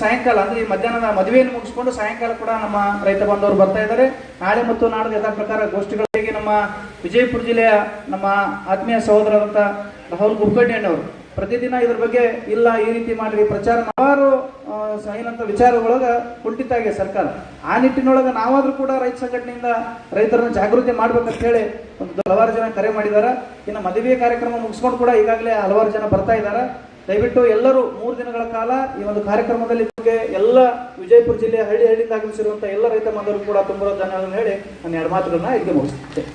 ಸಾಯಂಕಾಲ ಅಂದ್ರೆ ಈ ಮಧ್ಯಾಹ್ನದ ಮದುವೆಯನ್ನು ಮುಗಿಸ್ಕೊಂಡು ಸಾಯಂಕಾಲ ಕೂಡ ನಮ್ಮ ರೈತ ಬಾಂಧವರು ಬರ್ತಾ ಇದ್ದಾರೆ. ನಾಳೆ ಮತ್ತು ನಾಡದ ಯಥಾ ಪ್ರಕಾರ ಗೋಷ್ಠಿಗಳಿಗೆ ನಮ್ಮ ವಿಜಯಪುರ ಜಿಲ್ಲೆಯ ನಮ್ಮ ಆತ್ಮೀಯ ಸಹೋದರರಂತ ರಾಹುಲ್ ಕುಲಕರ್ಣಿಯಣ್ಣವರು ಪ್ರತಿದಿನ ಇದ್ರ ಬಗ್ಗೆ ಇಲ್ಲ, ಈ ರೀತಿ ಮಾಡಿ ಪ್ರಚಾರ. ಹಲವಾರು ಏನಂತ ವಿಚಾರಗಳೊಳಗ ಕುಂಠಿತ ಆಗಿದೆ ಸರ್ಕಾರ. ಆ ನಿಟ್ಟಿನೊಳಗೆ ನಾವಾದ್ರೂ ಕೂಡ ರೈತ ಸಂಘಟನೆಯಿಂದ ರೈತರನ್ನು ಜಾಗೃತಿ ಮಾಡ್ಬೇಕಂತ ಹೇಳಿ ಒಂದು ಹಲವಾರು ಜನ ಕರೆ ಮಾಡಿದ್ದಾರೆ ಇನ್ನು ಮದುವೆ ಕಾರ್ಯಕ್ರಮ ಮುಗಿಸ್ಕೊಂಡು ಕೂಡ ಈಗಾಗಲೇ ಹಲವಾರು ಜನ ಬರ್ತಾ ಇದ್ದಾರೆ ದಯವಿಟ್ಟು ಎಲ್ಲರೂ ಮೂರು ದಿನಗಳ ಕಾಲ ಈ ಒಂದು ಕಾರ್ಯಕ್ರಮದಲ್ಲಿ ನಿಮಗೆ ಎಲ್ಲ ವಿಜಯಪುರ ಜಿಲ್ಲೆಯ ಹಳ್ಳಿ ಹಳ್ಳಿಯಿಂದ ಆಗಮಿಸಿರುವಂತಹ ಎಲ್ಲ ರೈತ ಬಂಧರು ಕೂಡ ತುಂಬ ಧನ್ಯವಾದಗಳನ್ನು ಹೇಳಿ ನನ್ನ ಎರಡು ಮಾತುಗಳನ್ನ ಇಲ್ಲಿ ಮುಗಿಸ್ತೇನೆ.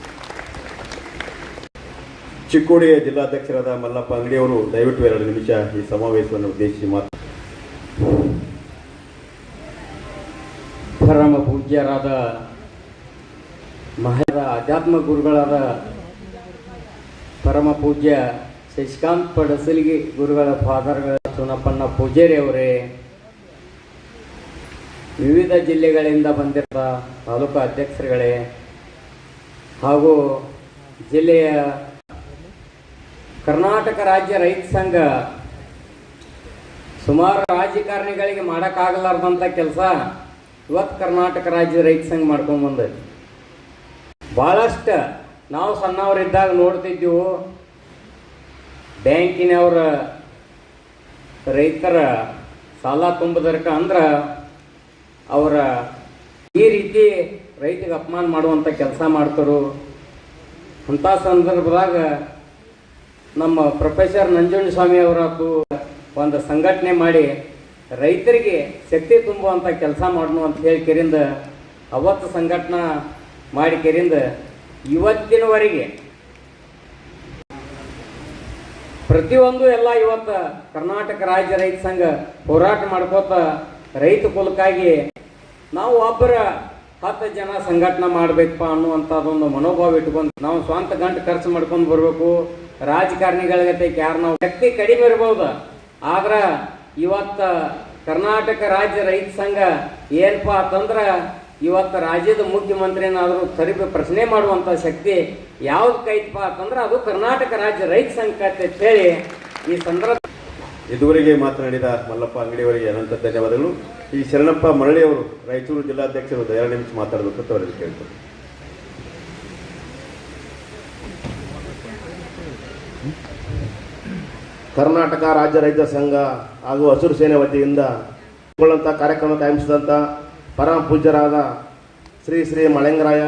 ಚಿಕ್ಕೋಡಿಯ ಜಿಲ್ಲಾಧ್ಯಕ್ಷರಾದ ಮಲ್ಲಪ್ಪ ಅಂಗಡಿಯವರು ದಯವಿಟ್ಟು ಎರಡು ನಿಮಿಷ ಈ ಸಮಾವೇಶವನ್ನು ಉದ್ದೇಶಿಸಿ ಮಾತು ಪರಮ ಪೂಜ್ಯರಾದ ಮಹಾರ ಆಧ್ಯಾತ್ಮ ಗುರುಗಳಾದ ಪರಮ ಪೂಜ್ಯ ಶಶಿಕಾಂತ್ ಪಡಸಲಿಗೆ ಗುರುಗಳ ಫಾದರ್ಗಳ ಚುನಪ್ಪಣ್ಣ ಪೂಜಾರಿ ಅವರೇ ವಿವಿಧ ಜಿಲ್ಲೆಗಳಿಂದ ಬಂದಿರುವ ತಾಲೂಕು ಅಧ್ಯಕ್ಷರುಗಳೇ, ಹಾಗೂ ಜಿಲ್ಲೆಯ ಕರ್ನಾಟಕ ರಾಜ್ಯ ರೈತ ಸಂಘ ಸುಮಾರು ರಾಜಕಾರಣಿಗಳಿಗೆ ಮಾಡೋಕ್ಕಾಗಲಾರ್ದಂಥ ಕೆಲಸ ಇವತ್ತು ಕರ್ನಾಟಕ ರಾಜ್ಯ ರೈತ ಸಂಘ ಮಾಡ್ಕೊಂಡ್ ಬಂದೈತಿ. ಭಾಳಷ್ಟು ನಾವು ಸಣ್ಣವರಿದ್ದಾಗ ನೋಡ್ತಿದ್ದೆವು ಬ್ಯಾಂಕಿನವ್ರ ರೈತರ ಸಾಲ ತುಂಬದರ್ಕ ಅಂದ್ರೆ ಅವರ ಈ ರೀತಿ ರೈತಿಗೆ ಅಪಮಾನ ಮಾಡುವಂಥ ಕೆಲಸ ಮಾಡ್ತರು ಅಂಥ ಸಂದರ್ಭದಾಗ ನಮ್ಮ ಪ್ರೊಫೆಸರ್ ನಂಜುಂಡಸ್ವಾಮಿ ಅವರದ್ದು ಒಂದು ಸಂಘಟನೆ ಮಾಡಿ ರೈತರಿಗೆ ಶಕ್ತಿ ತುಂಬುವಂಥ ಕೆಲಸ ಮಾಡೋಣ ಅಂತ ಹೇಳಿ ಕೆರಿಂದ ಅವತ್ತು ಸಂಘಟನಾ ಮಾಡಿ ಕೆರಿಂದ ಇವತ್ತಿನವರೆಗೆ ಪ್ರತಿಯೊಂದು ಎಲ್ಲ ಇವತ್ತು ಕರ್ನಾಟಕ ರಾಜ್ಯ ರೈತ ಸಂಘ ಹೋರಾಟ ಮಾಡ್ಕೋತ ರೈತ ಕುಲಕ್ಕಾಗಿ ನಾವು ಒಬ್ಬರ ಹತ್ತು ಜನ ಸಂಘಟನೆ ಮಾಡ್ಬೇಕಪ್ಪ ಅನ್ನುವಂಥದ್ದೊಂದು ಮನೋಭಾವ ಇಟ್ಕೊಂಡು ನಾವು ಸ್ವಂತ ಗಂಟು ಖರ್ಚು ಮಾಡ್ಕೊಂಡು ಬರಬೇಕು. ರಾಜಕಾರಣಿಗಳಿಗೆ ಯಾರು ನಾವು ಶಕ್ತಿ ಕಡಿಮೆ ಇರ್ಬೋದು. ಆದ್ರೆ ಇವತ್ತು ಕರ್ನಾಟಕ ರಾಜ್ಯ ರೈತ ಸಂಘ ಏನಪ್ಪ ಅಂತಂದ್ರ ಇವತ್ತು ರಾಜ್ಯದ ಮುಖ್ಯಮಂತ್ರಿನಾದರೂ ಸರಿ ಪ್ರಶ್ನೆ ಮಾಡುವಂಥ ಶಕ್ತಿ ಯಾವ್ದು ಕೈತಪ್ಪ ಅಂತಂದ್ರೆ ಅದು ಕರ್ನಾಟಕ ರಾಜ್ಯ ರೈತ ಸಂಘ ಅಂತ ಹೇಳಿ ಈ ಸಂದರ್ಭ ಇದುವರೆಗೆ ಮಾತನಾಡಿದ ಮಲ್ಲಪ್ಪ ಅಂಗಡಿಯವರಿಗೆ ಅನಂತ ಧನ್ಯವಾದಗಳು. ಈ ಶರಣಪ್ಪ ಮರಳಿಯವರು ರಾಯಚೂರು ಜಿಲ್ಲಾಧ್ಯಕ್ಷರು ಎರಡು ನಿಮಿಷ ಮಾತಾಡಬೇಕು ಅಂತ ಅವರಲ್ಲಿ ಕೇಳ್ತಾರೆ ಕರ್ನಾಟಕ ರಾಜ್ಯ ರೈತ ಸಂಘ ಹಾಗೂ ಹಸಿರು ಸೇನೆ ವತಿಯಿಂದ ಕಾರ್ಯಕ್ರಮ ಕಾರ್ಯಕ್ರಮಕ್ಕೆ ಆಗಮಿಸಿದಂಥ ಪರಮ ಪೂಜ್ಯರಾದ ಶ್ರೀ ಶ್ರೀ ಮಳೆಂಗರಾಯ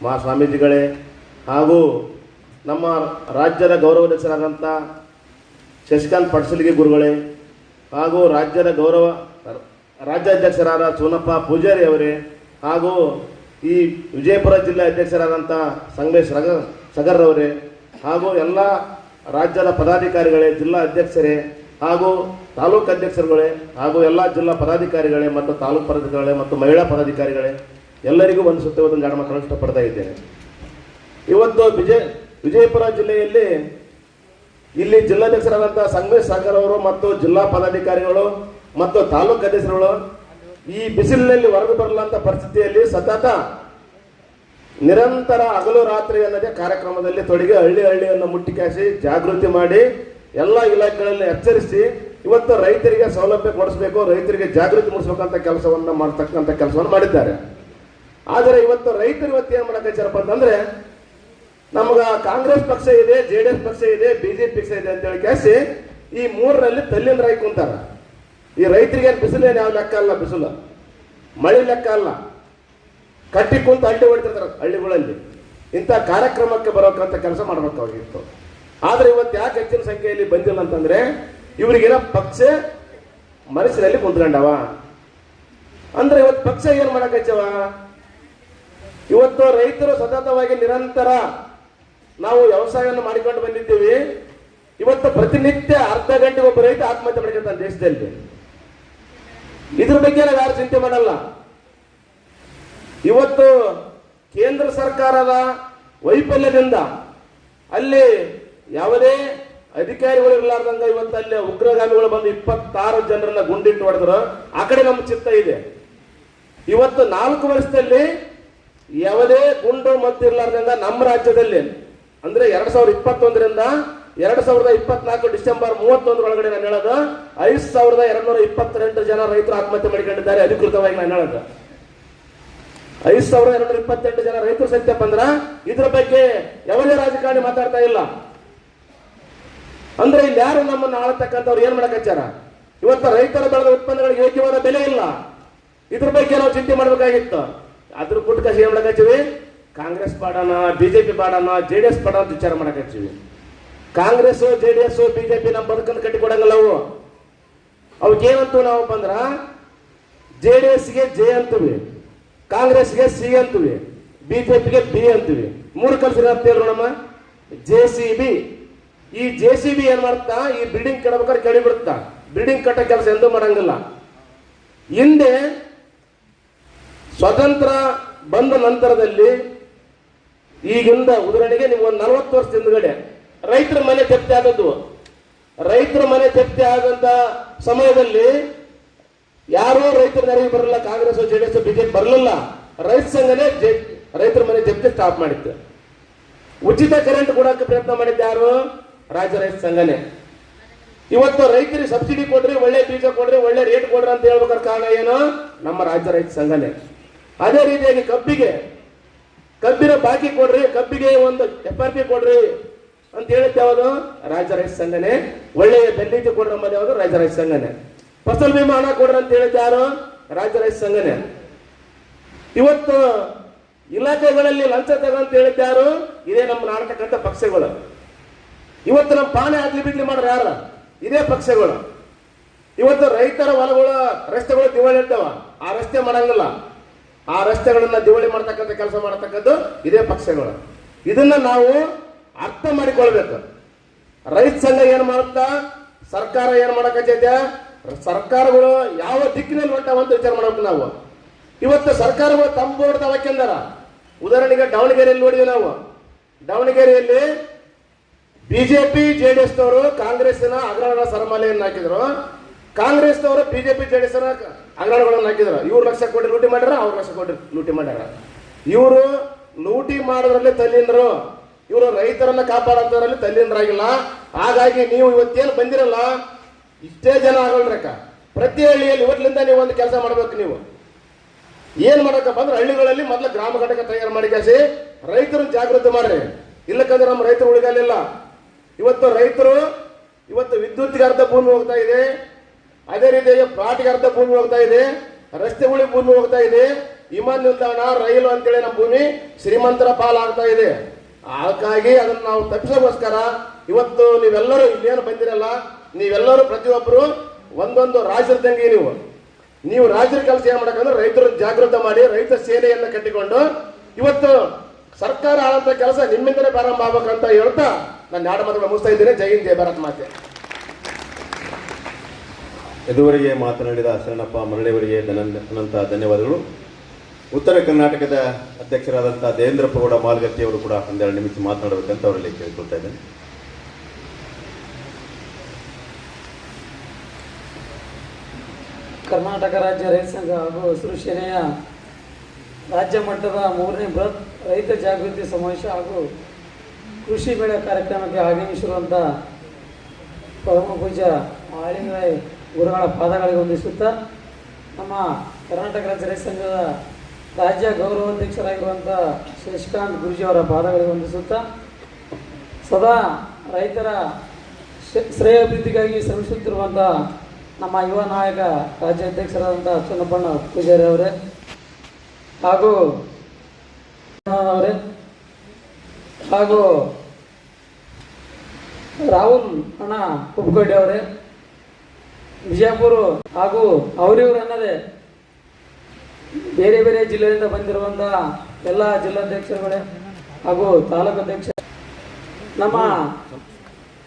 ಮಹಾ ಸ್ವಾಮೀಜಿಗಳೇ ಹಾಗೂ ನಮ್ಮ ರಾಜ್ಯದ ಗೌರವಾಧ್ಯಕ್ಷರಾದಂಥ ಶಶಿಕಾಂತ್ ಪಡ್ಸಲಿಗೆ ಗುರುಗಳೇ ಹಾಗೂ ರಾಜ್ಯದ ಗೌರವ ರಾಜ್ಯಾಧ್ಯಕ್ಷರಾದ ಸೋನಪ್ಪ ಪೂಜಾರಿ ಅವರೇ ಹಾಗೂ ಈ ವಿಜಯಪುರ ಜಿಲ್ಲಾ ಅಧ್ಯಕ್ಷರಾದಂಥ ಸಂಗಮೇಶ್ ರಗ ಸಗರ್ರವರೇ ಹಾಗೂ ಎಲ್ಲ ರಾಜ್ಯದ ಪದಾಧಿಕಾರಿಗಳೇ, ಜಿಲ್ಲಾ ಅಧ್ಯಕ್ಷರೇ ಹಾಗೂ ತಾಲೂಕು ಅಧ್ಯಕ್ಷರುಗಳೇ ಹಾಗೂ ಎಲ್ಲ ಜಿಲ್ಲಾ ಪದಾಧಿಕಾರಿಗಳೇ ಮತ್ತು ತಾಲೂಕು ಪದಾಧಿಕಾರಿಗಳೇ ಮತ್ತು ಮಹಿಳಾ ಪದಾಧಿಕಾರಿಗಳೇ ಎಲ್ಲರಿಗೂ ಒಂದು ಸುತ್ತ ಒಂದು ಜಾಣ ಮಾತನಾಡಲು ಇಷ್ಟಪಡ್ತಾ ಇದ್ದೇನೆ. ಇವತ್ತು ವಿಜಯ ವಿಜಯಪುರ ಜಿಲ್ಲೆಯಲ್ಲಿ ಇಲ್ಲಿ ಜಿಲ್ಲಾಧ್ಯಕ್ಷರಾದಂಥ ಸಂಗಮೇಶ್ ಸಾಗರ್ ಅವರು ಮತ್ತು ಜಿಲ್ಲಾ ಪದಾಧಿಕಾರಿಗಳು ಮತ್ತು ತಾಲೂಕು ಅಧ್ಯಕ್ಷರುಗಳು ಈ ಬಿಸಿಲಿನಲ್ಲಿ ಹೊರಗೆ ಬರಲಂತ ಪರಿಸ್ಥಿತಿಯಲ್ಲಿ ಸತತ ನಿರಂತರ ಹಗಲು ರಾತ್ರಿ ಅನ್ನದೇ ಕಾರ್ಯಕ್ರಮದಲ್ಲಿ ತೊಡಗಿ ಹಳ್ಳಿ ಹಳ್ಳಿಯನ್ನು ಮುಟ್ಟಿಕಾಸಿ ಜಾಗೃತಿ ಮಾಡಿ ಎಲ್ಲ ಇಲಾಖೆಗಳಲ್ಲಿ ಎಚ್ಚರಿಸಿ ಇವತ್ತು ರೈತರಿಗೆ ಸೌಲಭ್ಯ ಕೊಡಿಸಬೇಕು, ರೈತರಿಗೆ ಜಾಗೃತಿ ಮೂಡಿಸ್ಬೇಕಂತ ಕೆಲಸವನ್ನ ಮಾಡ್ತಕ್ಕಂಥ ಕೆಲಸವನ್ನು ಮಾಡಿದ್ದಾರೆ. ಆದರೆ ಇವತ್ತು ರೈತರು ಇವತ್ತು ಏನ್ ಮಾಡಕ್ಕೆಪ್ಪ ಅಂತಂದ್ರೆ, ನಮಗ ಕಾಂಗ್ರೆಸ್ ಪಕ್ಷ ಇದೆ, ಜೆ ಡಿ ಎಸ್ ಪಕ್ಷ ಇದೆ ಬಿಜೆಪಿ ಪಕ್ಷ ಇದೆ ಅಂತ ಹೇಳಿ ಕೇಸಿ ಈ ಮೂರರಲ್ಲಿ ತಲ್ಲಿನ ರೈ ಕುಂತಾರ. ಈ ರೈತರಿಗೆ ಏನು ಯಾವ ಲೆಕ್ಕ ಅಲ್ಲ ಬಿಸಿಲು. ಮಳೆ ಲೆಕ್ಕ ಅಲ್ಲ. ಕಟ್ಟಿ ಕುಂತ ಹಳ್ಳಿ ಹೊಡಿತಿರ್ತಾರೆ ಹಳ್ಳಿಗಳಲ್ಲಿ. ಇಂಥ ಕಾರ್ಯಕ್ರಮಕ್ಕೆ ಬರೋಕ್ಕಂಥ ಕೆಲಸ ಮಾಡ್ಬೇಕಾಗಿತ್ತು ಆದ್ರೆ ಇವತ್ತು ಯಾಕೆ ಹೆಚ್ಚಿನ ಸಂಖ್ಯೆಯಲ್ಲಿ ಬಂದಿಲ್ಲ ಅಂತಂದ್ರೆ ಇವರಿಗೆಲ್ಲ ಪಕ್ಷ ಮನಸ್ಸಿನಲ್ಲಿ ಕುಂತ್ಕೊಂಡವ. ಅಂದ್ರೆ ಇವತ್ತು ಪಕ್ಷ ಏನ್ ಮಾಡಕಚ್ಚವ ಇವತ್ತು ರೈತರು ಸತತವಾಗಿ ನಿರಂತರ ನಾವು ವ್ಯವಸಾಯವನ್ನು ಮಾಡಿಕೊಂಡು ಬಂದಿದ್ದೀವಿ. ಇವತ್ತು ಪ್ರತಿನಿತ್ಯ ಅರ್ಧ ಗಂಟೆ ಒಬ್ಬ ರೈತ ಆತ್ಮಹತ್ಯೆ ಮಾಡಿರ್ತಾನೆ ದೇಶದಲ್ಲಿ. ಇದ್ರ ಬಗ್ಗೆ ನಾವು ಯಾರು ಚಿಂತೆ ಮಾಡಲ್ಲ. ಇವತ್ತು ಕೇಂದ್ರ ಸರ್ಕಾರದ ವೈಫಲ್ಯದಿಂದ ಅಲ್ಲಿ ಯಾವುದೇ ಅಧಿಕಾರಿಗಳು ಇರಲಾರ್ದಂಗ ಇವತ್ತು ಅಲ್ಲಿ ಉಗ್ರಗಾಮಿಗಳು ಬಂದು ಇಪ್ಪತ್ತಾರು ಜನರನ್ನ ಗುಂಡಿಟ್ಟು ಹೊಡೆದ್ರು. ಆ ಕಡೆ ನಮ್ಮ ಚಿತ್ತ ಇದೆ. ಇವತ್ತು ನಾಲ್ಕು ವರ್ಷದಲ್ಲಿ ಯಾವುದೇ ಗುಂಡು ಮತ್ತು ಇರ್ಲಾರ್ದಂಗ ನಮ್ಮ ರಾಜ್ಯದಲ್ಲಿ ಅಂದ್ರೆ ಎರಡ್ ಸಾವಿರದ ಇಪ್ಪತ್ತೊಂದರಿಂದ ಎರಡ್ ಸಾವಿರದ ಇಪ್ಪತ್ನಾಲ್ಕು ಡಿಸೆಂಬರ್ ಮೂವತ್ತೊಂದರೊಳಗಡೆ ನಾನು ಹೇಳೋದು, ಐದು ಸಾವಿರದ ಎರಡ್ನೂರ ಇಪ್ಪತ್ತೆಂಟು ಜನ ರೈತರು ಆತ್ಮಹತ್ಯೆ ಮಾಡಿಕೊಂಡಿದ್ದಾರೆ, ಅಧಿಕೃತವಾಗಿ ನಾನು ಹೇಳೋದು. ಐದು ಸಾವಿರದ ಎರಡ್ನೂರ ಇಪ್ಪತ್ತೆಂಟು ಜನ ರೈತರು ಸತ್ಯ ಬಂದ್ರ ಇದ್ರ ಬಗ್ಗೆ ಯಾವುದೇ ರಾಜಕಾರಣಿ ಮಾತಾಡ್ತಾ ಇಲ್ಲ. ಅಂದ್ರೆ ಇಲ್ಲಿ ಯಾರು ನಮ್ಮನ್ನು ಆಳತಕ್ಕಂಥವ್ರು ಏನ್ ಮಾಡಕ್ ಹಚ್ಚಾರ? ಇವತ್ತು ರೈತರ ಬೆಳೆದ ಉತ್ಪನ್ನಗಳಿಗೆ ಯೋಗ್ಯವಾದ ಬೆಲೆ ಇಲ್ಲ. ಇದ್ರ ಬಗ್ಗೆ ನಾವು ಚಿಂತೆ ಮಾಡಬೇಕಾಗಿತ್ತು. ಅದ್ರ ಪುಟ್ಕ ಏನ್ ಮಾಡಕ್ ಹಚ್ಚಿವಿ? ಕಾಂಗ್ರೆಸ್ ಪಾಡೋಣ ಬಿಜೆಪಿ ಪಾಡೋಣ ಜೆ ಡಿ ಎಸ್ ಪಾಡ ಅಂತ ವಿಚಾರ ಮಾಡಕ್ ಹಚ್ಚಿವಿ. Congress, J D S, BJP ನಮ್ಮ ಬದುಕನ್ನು ಕಟ್ಟಿಕೊಡಂಗಲ್ಲ ಅವು. ಅವಕ್ಕೆ ನಾವು ಅಂದ್ರ? ಜೆ ಡಿ ಎಸ್ಗೆ ಜೆ ಅಂತೀವಿ. ಕಾಂಗ್ರೆಸ್ಗೆ ಸಿ ಅಂತೀವಿ. ಬಿಜೆಪಿಗೆ ಬಿ ಅಂತೀವಿ. ಮೂರು ಕಲ್ಸಿರ ಅಂತ ಹೇಳ್ರು ನಮ್ಮ ಜೆ ಸಿ ಬಿ. ಈ ಜೆ ಸಿ ಬಿ ಏನ್ ಮಾಡ್ತಾ, ಈ ಬಿಲ್ಡಿಂಗ್ ಕಟ್ಟಬೇಕಾದ್ರೆ ಕೆಡಿ ಬಿಡುತ್ತಾ. ಬಿಲ್ಡಿಂಗ್ ಕಟ್ಟೋ ಕೆಲಸ ಎಂದೂ ಮಾಡಂಗಿಲ್ಲ. ಹಿಂದೆ ಸ್ವತಂತ್ರ ಬಂದ ನಂತರದಲ್ಲಿ ಈಗಿಂದ ಉದಾಹರಣೆಗೆ ನೀವು ಒಂದು ನಲವತ್ತು ವರ್ಷ ಹಿಂದ್ಗಡೆ ರೈತರ ಮನೆ ತೆಪ್ತಿ ಆದದ್ದು. ರೈತರ ಮನೆ ತೆಪ್ತಿ ಆದಂತ ಸಮಯದಲ್ಲಿ ಯಾರೂ ರೈತರ ನೆರವಿಗೆ ಬರಲಿಲ್ಲ. ಕಾಂಗ್ರೆಸ್ ಜೆಡಿಎಸ್ ಬಿಜೆಪಿ ಬರಲಿಲ್ಲ. ರೈತ ಸಂಘನೇ ಜೆ- ರೈತರ ಮನೆ ತೆಪ್ತಿ ಸ್ಟಾಪ್ ಮಾಡಿತ್ತು. ಉಚಿತ ಕರೆಂಟ್ ಕೊಡಕ್ಕೆ ಪ್ರಯತ್ನ ಮಾಡಿದ್ದು ಯಾರು? ರಾಜ್ಯ ರೈತ ಸಂಘನೆ. ಇವತ್ತು ರೈತರಿಗೆ ಸಬ್ಸಿಡಿ ಕೊಡ್ರಿ, ಒಳ್ಳೆ ಬೀಜ ಕೊಡ್ರಿ, ಒಳ್ಳೆ ರೇಟ್ ಕೊಡ್ರಿ ಅಂತ ಹೇಳ್ಬೇಕಾದ ಕಾರಣ ಏನು? ನಮ್ಮ ರಾಜ್ಯ ರೈತ ಸಂಘನೆ. ಅದೇ ರೀತಿಯಾಗಿ ಕಬ್ಬಿಗೆ, ಕಬ್ಬಿನ ಬಾಕಿ ಕೊಡ್ರಿ, ಕಬ್ಬಿಗೆ ಒಂದು ಎಫ್ ಆರ್ ಪಿ ಕೊಡ್ರಿ ಅಂತ ಹೇಳುತ್ತೆ ಯಾವುದು? ರಾಜ್ಯ ರೈತ ಸಂಘನೆ. ಒಳ್ಳೆಯ ಬೆನ್ನಿತಿ ಕೊಡ್ರಿ ಅಂಬುದು ಯಾವುದು? ರಾಜ್ಯ ರೈತ ಸಂಘನೆ. ಫಸಲ್ ಬಿಮಾ ಹಣ ಕೊಡ್ರಿ ಅಂತ ಹೇಳುತ್ತೆ ಯಾರು? ರಾಜ್ಯ ರೈತ ಸಂಘನೆ. ಇವತ್ತು ಇಲಾಖೆಗಳಲ್ಲಿ ಲಂಚ ತಗೋ ಅಂತ ಹೇಳುತ್ತೆ ಯಾರು? ಇದೇ ನಮ್ಮ ನಾಡತಕ್ಕಂಥ ಪಕ್ಷಗಳು. ಇವತ್ತು ನಮ್ಮ ಪಾನೆ ಆಗ್ಲಿ ಬಿಡ್ಲಿ ಮಾಡ್ರ ಯಾರ? ಇದೇ ಪಕ್ಷಗಳು. ಇವತ್ತು ರೈತರ ಹೊಲಗಳ ರಸ್ತೆಗಳು ದಿವಾಳಿ ಇರ್ತಾವ. ಆ ರಸ್ತೆ ಮಾಡಂಗಿಲ್ಲ. ಆ ರಸ್ತೆಗಳನ್ನ ದಿವಾಳಿ ಮಾಡ್ತಕ್ಕಂಥ ಕೆಲಸ ಮಾಡತಕ್ಕದ್ದು ಇದೇ ಪಕ್ಷಗಳು. ಇದನ್ನ ನಾವು ಅರ್ಥ ಮಾಡಿಕೊಳ್ಬೇಕು. ರೈತ ಸಂಘ ಏನ್ ಮಾಡುತ್ತಾ? ಸರ್ಕಾರ ಏನ್ ಮಾಡಕತ್ತೈತೆ? ಸರ್ಕಾರಗಳು ಯಾವ ದಿಕ್ಕಿನಲ್ಲಿ ಹೊಂಟಾವ ಅಂತ ವಿಚಾರ ಮಾಡಬೇಕು ನಾವು. ಇವತ್ತು ಸರ್ಕಾರಗಳು ಬೋರ್ಡ್ ಹಾಕ್ಯಂದಾರ ಉದಾಹರಣೆಗೆ ದಾವಣಗೆರೆಯಲ್ಲಿ ನೋಡಿದ್ವಿ ನಾವು. ದಾವಣಗೆರೆಯಲ್ಲಿ ಬಿಜೆಪಿ ಜೆಡಿಎಸ್ ನವರು ಕಾಂಗ್ರೆಸ್ನ ಅಗ್ರಹಣ ಸರಮಾಲೆಯನ್ನು ಹಾಕಿದ್ರು. ಕಾಂಗ್ರೆಸ್ ನವರು ಬಿಜೆಪಿ ಜೆಡಿಎಸ್ ಅಗ್ರಹಣಗಳನ್ನು ಹಾಕಿದ್ರು. ಇವ್ರು ಲಕ್ಷ ಕೋಟಿ ಲೂಟಿ ಮಾಡ್ಯಾರ, ಅವ್ರು ಲಕ್ಷ ಕೋಟಿ ಲೂಟಿ ಮಾಡ್ಯಾರ. ಇವರು ಲೂಟಿ ಮಾಡೋದ್ರಲ್ಲಿ ತಲ್ಲೀನರು ಇವರು ರೈತರನ್ನ ಕಾಪಾಡೋದ್ರಲ್ಲಿ ತಲ್ಲೀನರಾಗಿಲ್ಲ ಹಾಗಾಗಿ ನೀವು ಇವತ್ತೇನು ಬಂದಿರಲ್ಲ, ಇಷ್ಟೇ ಜನ ಆಗಲ್ರಕ್ಕ ಪ್ರತಿ ಹಳ್ಳಿಯಲ್ಲಿ ಇವತ್ತಿನಿಂದ ನೀವು ಒಂದು ಕೆಲಸ ಮಾಡ್ಬೇಕು ನೀವು. ಏನ್ ಮಾಡಬೇಕಪ್ಪ ಅಂದ್ರೆ ಹಳ್ಳಿಗಳಲ್ಲಿ ಮೊದಲು ಗ್ರಾಮ ಘಟಕ ತಯಾರು ಮಾಡಿ ಕಾಸಿ ರೈತರನ್ನ ಜಾಗೃತಿ ಮಾಡ್ರಿ. ಇಲ್ಲಕ್ಕಂದ್ರೆ ನಮ್ಮ ರೈತರು ಉಳಿಗಲಿಲ್ಲ. ಇವತ್ತು ರೈತರು, ಇವತ್ತು ವಿದ್ಯುತ್ಗೆ ಅರ್ಧ ಭೂಮಿ ಹೋಗ್ತಾ ಇದೆ. ಅದೇ ರೀತಿಯಾಗಿ ಪ್ಲಾಟ್ಗೆ ಅರ್ಧ ಭೂಮಿ ಹೋಗ್ತಾ ಇದೆ. ರಸ್ತೆಗಳಿಗೆ ಭೂಮಿ ಹೋಗ್ತಾ ಇದೆ. ವಿಮಾನ ನಿಲ್ದಾಣ, ರೈಲು ಅಂತೇಳಿ ನಮ್ಮ ಭೂಮಿ ಶ್ರೀಮಂತರ ಪಾಲಾಗ್ತಾ ಇದೆ. ಹಾಗಾಗಿ ಅದನ್ನ ನಾವು ತಪ್ಪಿಸೋಗೋಸ್ಕರ ಇವತ್ತು ನೀವೆಲ್ಲರೂ ಇಲ್ಲೇನು ಬಂದಿರಲ್ಲ, ನೀವೆಲ್ಲರೂ ಪ್ರತಿಯೊಬ್ಬರು ಒಂದೊಂದು ರಾಜ್ಯದಂಗೆ ನೀವು. ನೀವು ರಾಜರ ಕೆಲಸ ಏನ್ ಮಾಡಬೇಕಂದ್ರೆ ರೈತರು ಜಾಗೃತ ಮಾಡಿ, ರೈತ ಸೇನೆಯನ್ನು ಕಟ್ಟಿಕೊಂಡು ಇವತ್ತು ಸರ್ಕಾರ ಆದಂತ ಕೆಲಸ ನಿಮ್ಮಿಂದಲೇ ಪ್ರಾರಂಭ ಆಗ್ಬೇಕಂತ ಹೇಳ್ತಾ ನಾನು ಎರಡು ಮಾತುಗಳು ಮುಗಿಸ್ತಾ ಇದ್ದೇನೆ. ಜೈ ಹಿಂದ್ ಜೈ ಭಾರತ್ ಮಾತೆ. ಇದುವರೆಗೆ ಮಾತನಾಡಿದ ಶರಣಪ್ಪ ಮರಳಿಯವರಿಗೆ ಅನಂತ ಧನ್ಯವಾದಗಳು. ಉತ್ತರ ಕರ್ನಾಟಕದ ಅಧ್ಯಕ್ಷರಾದಂಥ ದೇವೇಂದ್ರಪ್ಪ ಗೌಡ ಮಾಲ್ಗತ್ತಿ ಅವರು ಕೂಡ ಒಂದೆರಡು ನಿಮಿಷ ಮಾತನಾಡಬೇಕಂತ ಅವರಲ್ಲಿ ಕೇಳ್ಕೊಳ್ತಾ ಇದ್ದೇನೆ. ಕರ್ನಾಟಕ ರಾಜ್ಯ ರೈತ ಸಂಘ ಹಾಗೂ ಹಸಿರು ಸೇನೆಯ ರಾಜ್ಯ ಮಟ್ಟದ ಮೂರನೇ ಬೃಹತ್ ರೈತ ಜಾಗೃತಿ ಸಮಾವೇಶ ಹಾಗೂ ಕೃಷಿ ಬೆಳೆ ಕಾರ್ಯಕ್ರಮಕ್ಕೆ ಆಗಮಿಸಿರುವಂಥ ಪರಮ ಪೂಜ್ಯ ಆಳಿಂಗರಾಯ್ ಗುರುಗಳ ಪಾದಗಳಿಗೆ ವಂದಿಸುತ್ತಾ ನಮ್ಮ ಕರ್ನಾಟಕ ರಾಜ್ಯ ರೈತ ಸಂಘದ ರಾಜ್ಯ ಗೌರವಾಧ್ಯಕ್ಷರಾಗಿರುವಂಥ ಶಶಿಕಾಂತ್ ಗುರುಜಿಯವರ ಪಾದಗಳಿಗೆ ವಂದಿಸುತ್ತಾ ಸದಾ ರೈತರ ಶ್ರೇ- ಶ್ರೇಯೋಭಿವೃದ್ಧಿಗಾಗಿ ಶ್ರಮಿಸುತ್ತಿರುವಂಥ ನಮ್ಮ ಯುವ ನಾಯಕ ರಾಜ್ಯಾಧ್ಯಕ್ಷರಾದಂಥ ಚನ್ನಪ್ಪಣ್ಣ ಪೂಜಾರಿ ಅವರೇ ಹಾಗೂ ಅವರೇ. ಹಾಗೂ ರಾಹುಲ್ ಅಣ್ಣ ಕುಬ್ಗಡ್ಡಿ ಅವರೇ, ವಿಜಯಪುರ ಹಾಗೂ ಅವರಿವರು ಅನ್ನದೇ ಬೇರೆ ಬೇರೆ ಜಿಲ್ಲೆಯಿಂದ ಬಂದಿರುವಂಥ ಎಲ್ಲ ಜಿಲ್ಲಾಧ್ಯಕ್ಷರುಗಳೇ ಹಾಗೂ ತಾಲೂಕು ಅಧ್ಯಕ್ಷ ನಮ್ಮ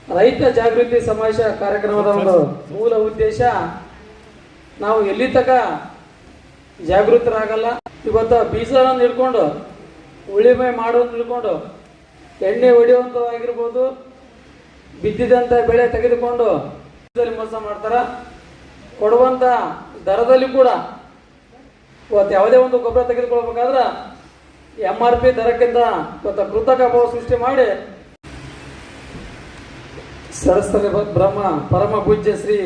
ರೈತ ಜಾಗೃತಿ ಸಮಾವೇಶ ಕಾರ್ಯಕ್ರಮದ ಒಂದು ಮೂಲ ಉದ್ದೇಶ ನಾವು ಎಲ್ಲಿ ತಕ ಜಾಗೃತರಾಗಲ್ಲ. ಇವತ್ತು ಬೀಜವನ್ನು ಹಿಡ್ಕೊಂಡು ಉಳಿಮೆ ಮಾಡೋದು ಹಿಡ್ಕೊಂಡು ಎಣ್ಣೆ ಹೊಡೆಯುವಂತವಾಗಿರ್ಬೋದು ಬಿದ್ದಿದಂಥ ಬೆಳೆ ತೆಗೆದುಕೊಂಡು ಮೋಸ ಮಾಡ್ತಾರ. ಕೊಡುವಂಥ ದರದಲ್ಲಿ ಕೂಡ ಇವತ್ತು ಯಾವುದೇ ಒಂದು ಗೊಬ್ಬರ ತೆಗೆದುಕೊಳ್ಬೇಕಾದ್ರೆ ಎಂ ಆರ್ ಪಿ ದರಕ್ಕಿಂತ ಇವತ್ತು ಕೃತಕ ಭಾವ ಸೃಷ್ಟಿ ಮಾಡಿ ಸರಸ್ವತಿ ಬ್ರಹ್ಮ ಪರಮ ಪೂಜ್ಯ ಶ್ರೀ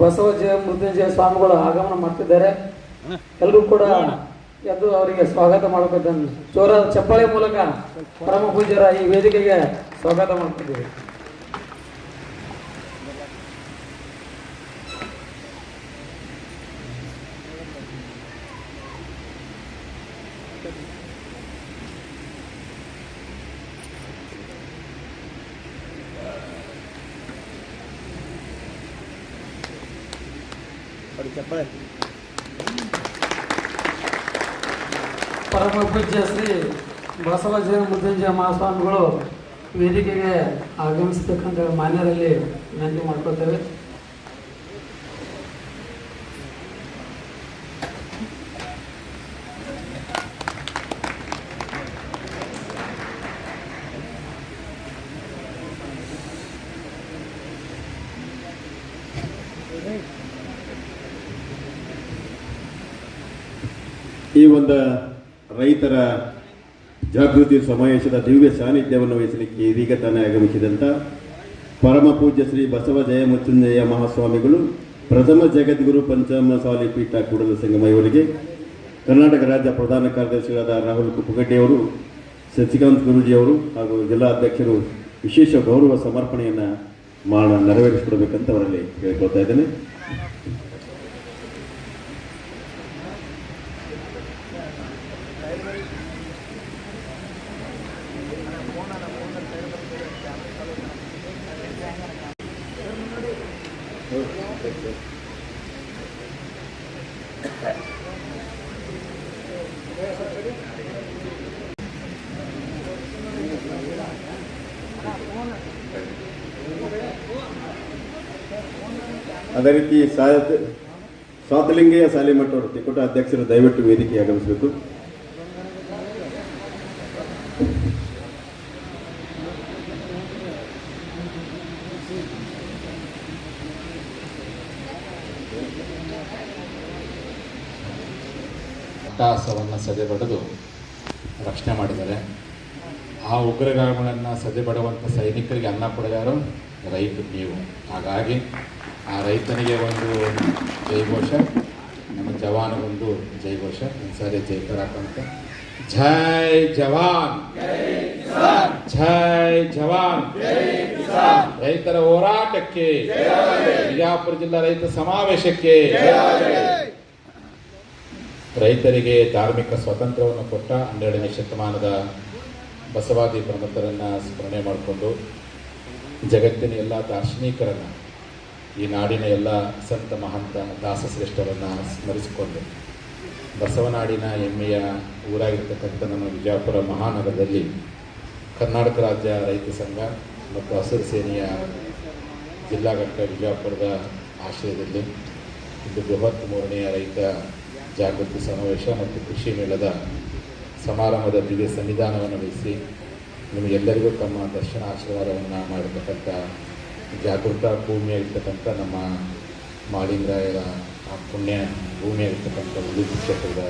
ಬಸವಜಯ ಮೃತ್ಯುಂಜಯ ಸ್ವಾಮಿಗಳು ಆಗಮನ ಮಾಡ್ತಿದ್ದಾರೆ. ಎಲ್ಲರೂ ಕೂಡ ಎದ್ದು ಅವರಿಗೆ ಸ್ವಾಗತ ಮಾಡಬೇಕಂತ ಚೋರ ಚಪ್ಪಾಳೆ ಮೂಲಕ ಪರಮ ಪೂಜ್ಯರ ಈ ವೇದಿಕೆಗೆ ಸ್ವಾಗತ ಮಾಡ್ತಿದ್ದೀವಿ ಪರಮ ಪೂಜ್ಯ ಶ್ರೀ ಬಸವಜಯ ಮೃತ್ಯುಂಜಯ ಮಹಾಸ್ವಾಮಿಗಳು ವೇದಿಕೆಗೆ ಆಗಮಿಸತಕ್ಕಂಥ ಮಾನ್ಯರಲ್ಲಿ ವಿನಂತಿ ಮಾಡ್ಕೊಳ್ತೇವೆ ಈ ಒಂದು ರೈತರ ಜಾಗೃತಿ ಸಮಾವೇಶದ ದಿವ್ಯ ಸಾನ್ನಿಧ್ಯವನ್ನು ವಹಿಸಲಿಕ್ಕೆ ಇದೀಗ ತಾನೇ ಆಗಮಿಸಿದಂಥ ಪರಮ ಪೂಜ್ಯ ಶ್ರೀ ಬಸವ ಜಯ ಮೃತ್ಯುಂಜಯ ಮಹಾಸ್ವಾಮಿಗಳು, ಪ್ರಥಮ ಜಗದ್ಗುರು ಪಂಚಮಸಾಲಿ ಪೀಠ ಕೂಡಲ ಸಂಗಮ ಇವರಿಗೆ, ಕರ್ನಾಟಕ ರಾಜ್ಯ ಪ್ರಧಾನ ಕಾರ್ಯದರ್ಶಿಗಳಾದ ರಾಹುಲ್ ಕುಪ್ಪಗಡ್ಡಿಯವರು ಶಶಿಕಾಂತ್ ಗುರೂಜಿಯವರು ಹಾಗೂ ಜಿಲ್ಲಾಧ್ಯಕ್ಷರು ವಿಶೇಷ ಗೌರವ ಸಮರ್ಪಣೆಯನ್ನು ಮಾಡ ನೆರವೇರಿಸಿಕೊಡ್ಬೇಕಂತ ಅವರಲ್ಲಿ ಕೇಳ್ಕೊಳ್ತಾ ಇದ್ದೇನೆ. ಅದೇ ರೀತಿ ಸಾತ್ ಸ್ವಾತಲಿಂಗಯ್ಯ ಸಾಲಿಮಠ ಅವರು ಅಧ್ಯಕ್ಷರು ದಯವಿಟ್ಟು ವೇದಿಕೆ ಆಗಮಿಸಬೇಕು. ಸದೆಬಡಿದು ರಕ್ಷಣೆ ಮಾಡಿದ್ದಾರೆ. ಆ ಉಗ್ರಗಾಮಿಗಳನ್ನು ಸದೆಬಡುವಂಥ ಸೈನಿಕರಿಗೆ ಅನ್ನ ಕೊಡೋದಾರು ರೈತ ನೀವು. ಹಾಗಾಗಿ ಆ ರೈತನಿಗೆ ಒಂದು ಜೈಘೋಷ, ನಮ್ಮ ಜವಾನಗೊಂದು ಜೈಘೋಷ. ಒಂದ್ಸಾರಿ ಜೈಕಾರ ಹಾಕಂತ ಜೈ ಜವಾನ್. ಜೈ ಜವಾನ್. ರೈತರ ಹೋರಾಟಕ್ಕೆ, ಬಿಜಾಪುರ ಜಿಲ್ಲಾ ರೈತ ಸಮಾವೇಶಕ್ಕೆ ರೈತರಿಗೆ ಧಾರ್ಮಿಕ ಸ್ವಾತಂತ್ರ್ಯವನ್ನು ಕೊಟ್ಟ ಹನ್ನೆರಡನೇ ಶತಮಾನದ ಬಸವಾದಿ ಪ್ರಮುಖರನ್ನು ಸ್ಮರಣೆ ಮಾಡಿಕೊಂಡು ಜಗತ್ತಿನ ಎಲ್ಲ ದಾರ್ಶನಿಕರನ್ನು, ಈ ನಾಡಿನ ಎಲ್ಲ ಸಂತ ಮಹಂತ ದಾಸಶ್ರೇಷ್ಠರನ್ನು ಸ್ಮರಿಸಿಕೊಂಡು ಬಸವನಾಡಿನ ಹೆಮ್ಮೆಯ ಊರಾಗಿರ್ತಕ್ಕಂಥ ನಮ್ಮ ವಿಜಯಪುರ ಮಹಾನಗರದಲ್ಲಿ ಕರ್ನಾಟಕ ರಾಜ್ಯ ರೈತ ಸಂಘ ಮತ್ತು ಹಸಿರು ಸೇನೆಯ ಜಿಲ್ಲಾ ಘಟಕ ವಿಜಯಪುರದ ಆಶ್ರಯದಲ್ಲಿ ಇದು ಬೃಹತ್ ಮೂರನೆಯ ರೈತ ಜಾಗೃತಿ ಸಮಾವೇಶ ಮತ್ತು ಕೃಷಿ ಮೇಳದ ಸಮಾರಂಭದ ದಿವ್ಯ ಸನ್ನಿಧಾನವನ್ನು ವಹಿಸಿ ನಿಮಗೆಲ್ಲರಿಗೂ ತಮ್ಮ ದರ್ಶನ ಆಶೀರ್ವಾದವನ್ನು ಮಾಡಿರ್ತಕ್ಕಂಥ ಜಾಗೃತ ಭೂಮಿಯಾಗಿರ್ತಕ್ಕಂಥ ನಮ್ಮ ಮಾಳಿಂಗರಾಯರ ಆ ಪುಣ್ಯ ಭೂಮಿಯಾಗಿರ್ತಕ್ಕಂಥ ಉಡುಪಿ ಕ್ಷೇತ್ರದ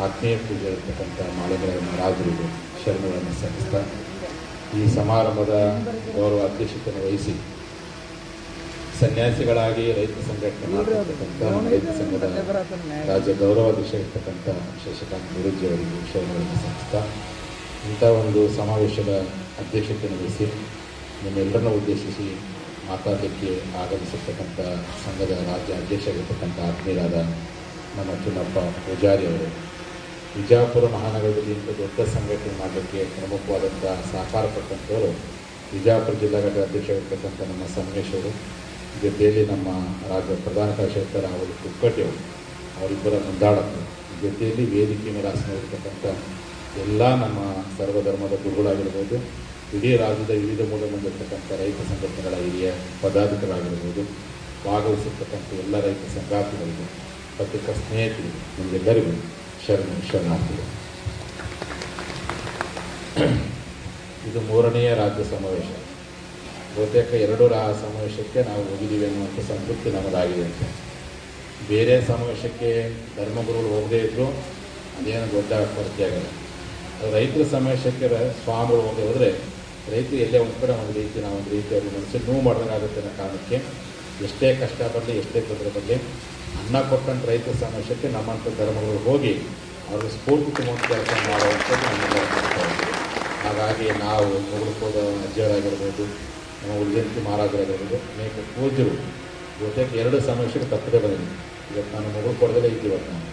ಆತ್ಮೀಯ ಪೂಜೆ ಇರ್ತಕ್ಕಂಥ ಮಾಳಿಂಗರಾಯ ಮಹಾರಾಜರಿಗೂ ಶರಣಗಳನ್ನು ಸಲ್ಲಿಸ್ತಾ ಈ ಸಮಾರಂಭದ ಗೌರವ ಅಧ್ಯಕ್ಷತೆಯನ್ನು ವಹಿಸಿ ಸನ್ಯಾಸಿಗಳಾಗಿ ರೈತ ಸಂಘಟನೆ ರೈತ ಸಂಘದ ರಾಜ್ಯ ಗೌರವಾಧ್ಯಕ್ಷ ಇರ್ತಕ್ಕಂಥ ಶಶಿಕಾಂತ್ ಗುರೂಜಿ ಅವರಿಗೆ ಶರಣಗಳನ್ನು ಸಂಸ್ಥಾ ಇಂಥ ಒಂದು ಸಮಾವೇಶದ ಅಧ್ಯಕ್ಷತೆ ವಹಿಸಿ ನಿಮ್ಮೆಲ್ಲರನ್ನು ಉದ್ದೇಶಿಸಿ ಮಾತಾಡಲಿಕ್ಕೆ ಆಗಮಿಸಿರ್ತಕ್ಕಂಥ ಸಂಘದ ರಾಜ್ಯ ಅಧ್ಯಕ್ಷರಾಗಿರ್ತಕ್ಕಂಥ ಆತ್ಮೀಯರಾದ ನಮ್ಮ ಚುನ್ನಪ್ಪ ಪೂಜಾರಿ ಅವರು. ವಿಜಯಪುರ ಮಹಾನಗರದಲ್ಲಿ ಇಂಥ ದೊಡ್ಡ ಸಂಘಟನೆ ಮಾಡಲಿಕ್ಕೆ ಪ್ರಮುಖವಾದಂಥ ಸಹಕಾರ ಕೊಟ್ಟಂಥವರು ವಿಜಯಪುರ ಜಿಲ್ಲಾ ಘಟಕ ಅಧ್ಯಕ್ಷರಾಗಿರ್ತಕ್ಕಂಥ ನಮ್ಮ ಸಂಗಮೇಶ್ ಅವರು. ಜೊತೆಯಲ್ಲಿ ನಮ್ಮ ರಾಜ್ಯ ಪ್ರಧಾನ ಕಾರ್ಯದರ್ಶಿ ಅವರು ಕುಕ್ಕಟ್ಟಿ ಅವರು, ಅವರಿಬ್ಬರ ಮುಂದಾಳತ್ವ ಜೊತೆಯಲ್ಲಿ ವೇದಿಕೆ ಮೇಲೆ ಆಸನವಿರ್ತಕ್ಕಂಥ ಎಲ್ಲ ನಮ್ಮ ಸರ್ವಧರ್ಮದ ಗುರುಗಳಾಗಿರ್ಬೋದು, ಇಡೀ ರಾಜ್ಯದ ವಿವಿಧ ಮೂಲೆ ಬಂದಿರತಕ್ಕಂಥ ರೈತ ಸಂಘಟನೆಗಳ ಹಿರಿಯ ಪದಾಧಿಕಾರಿಗಳಾಗಿರ್ಬೋದು ಭಾಗವಹಿಸಿರ್ತಕ್ಕಂಥ ಎಲ್ಲ ರೈತ ಸಂಘಾತಿಗಳಿಗೆ, ಪತ್ರಿಕಾ ಸ್ನೇಹಿತರಿಗೆ, ನಿಮಗೆಲ್ಲರಿಗೂ ಶರಣ ಶರಣಾರ್ಥಿಗಳು. ಇದು ಮೂರನೆಯ ರಾಜ್ಯ ಸಮಾವೇಶ. ಬಹುತೇಕ ಎರಡು ರಾ ಸಮಾವೇಶಕ್ಕೆ ನಾವು ಹೋಗಿದ್ದೀವಿ ಅನ್ನುವಂಥ ಸಂತೃಪ್ತಿ ನಮ್ಮದಾಗಿದೆ ಅಂತ ಬೇರೆ ಸಮಾವೇಶಕ್ಕೆ ಧರ್ಮಗುರುಗಳು ಹೋಗದೇ ಇದ್ದರೂ ಅದೇನು ದೊಡ್ಡ ಕೊರತೆ ಆಗಲ್ಲ. ರೈತರ ಸಮಾವೇಶಕ್ಕೆ ಸ್ವಾಮಿಗಳು ಹೋಗದೆ ಹೋದರೆ ರೈತರು ಎಲ್ಲೇ ಒಂದು ಕಡೆ ಒಂದು ರೀತಿ, ನಾವು ಒಂದು ರೀತಿ ಅವ್ರಿಗೆ ಮನಸ್ಸಿಗೆ ನೋವು ಮಾಡಿದಂಗಾಗುತ್ತೆ ಅನ್ನೋ ಕಾರಣಕ್ಕೆ ಎಷ್ಟೇ ಕಷ್ಟ ಬರಲಿ, ಎಷ್ಟೇ ತೊಂದರೆ ಬರಲಿ, ಅನ್ನ ಕೊಟ್ಟಂಥ ರೈತರ ಸಮಾವೇಶಕ್ಕೆ ನಮ್ಮಂಥ ಧರ್ಮಗಳು ಹೋಗಿ ಅವ್ರಿಗೆ ಸ್ಫೂರ್ತಿ ತುಂಬುವಂಥ ಕೆಲಸ ಮಾಡುವಂಥದ್ದು ನಮ್ಮ ಹಾಗಾಗಿ ನಾವು ಮುಗುಳ್ಕೋದ ಅಜ್ಜಿಯರಾಗಿರ್ಬೋದು ನಮ್ಮ ಉಳಿದಂತಿ ಮಹಾರಾಜರಾಗಿರ್ಬೋದು ಅನೇಕ ಪೂಜ್ಯರು. ಜೊತೆಗೆ ಎರಡು ಸಮಸ್ಯೆಗೆ ತಪ್ಪದೆ ಬಂದಿದೆ ಇವತ್ತು ನಾನು ಮಗು ಕೊಡದಲ್ಲೇ ಇದ್ದೀವಿ ನಾನು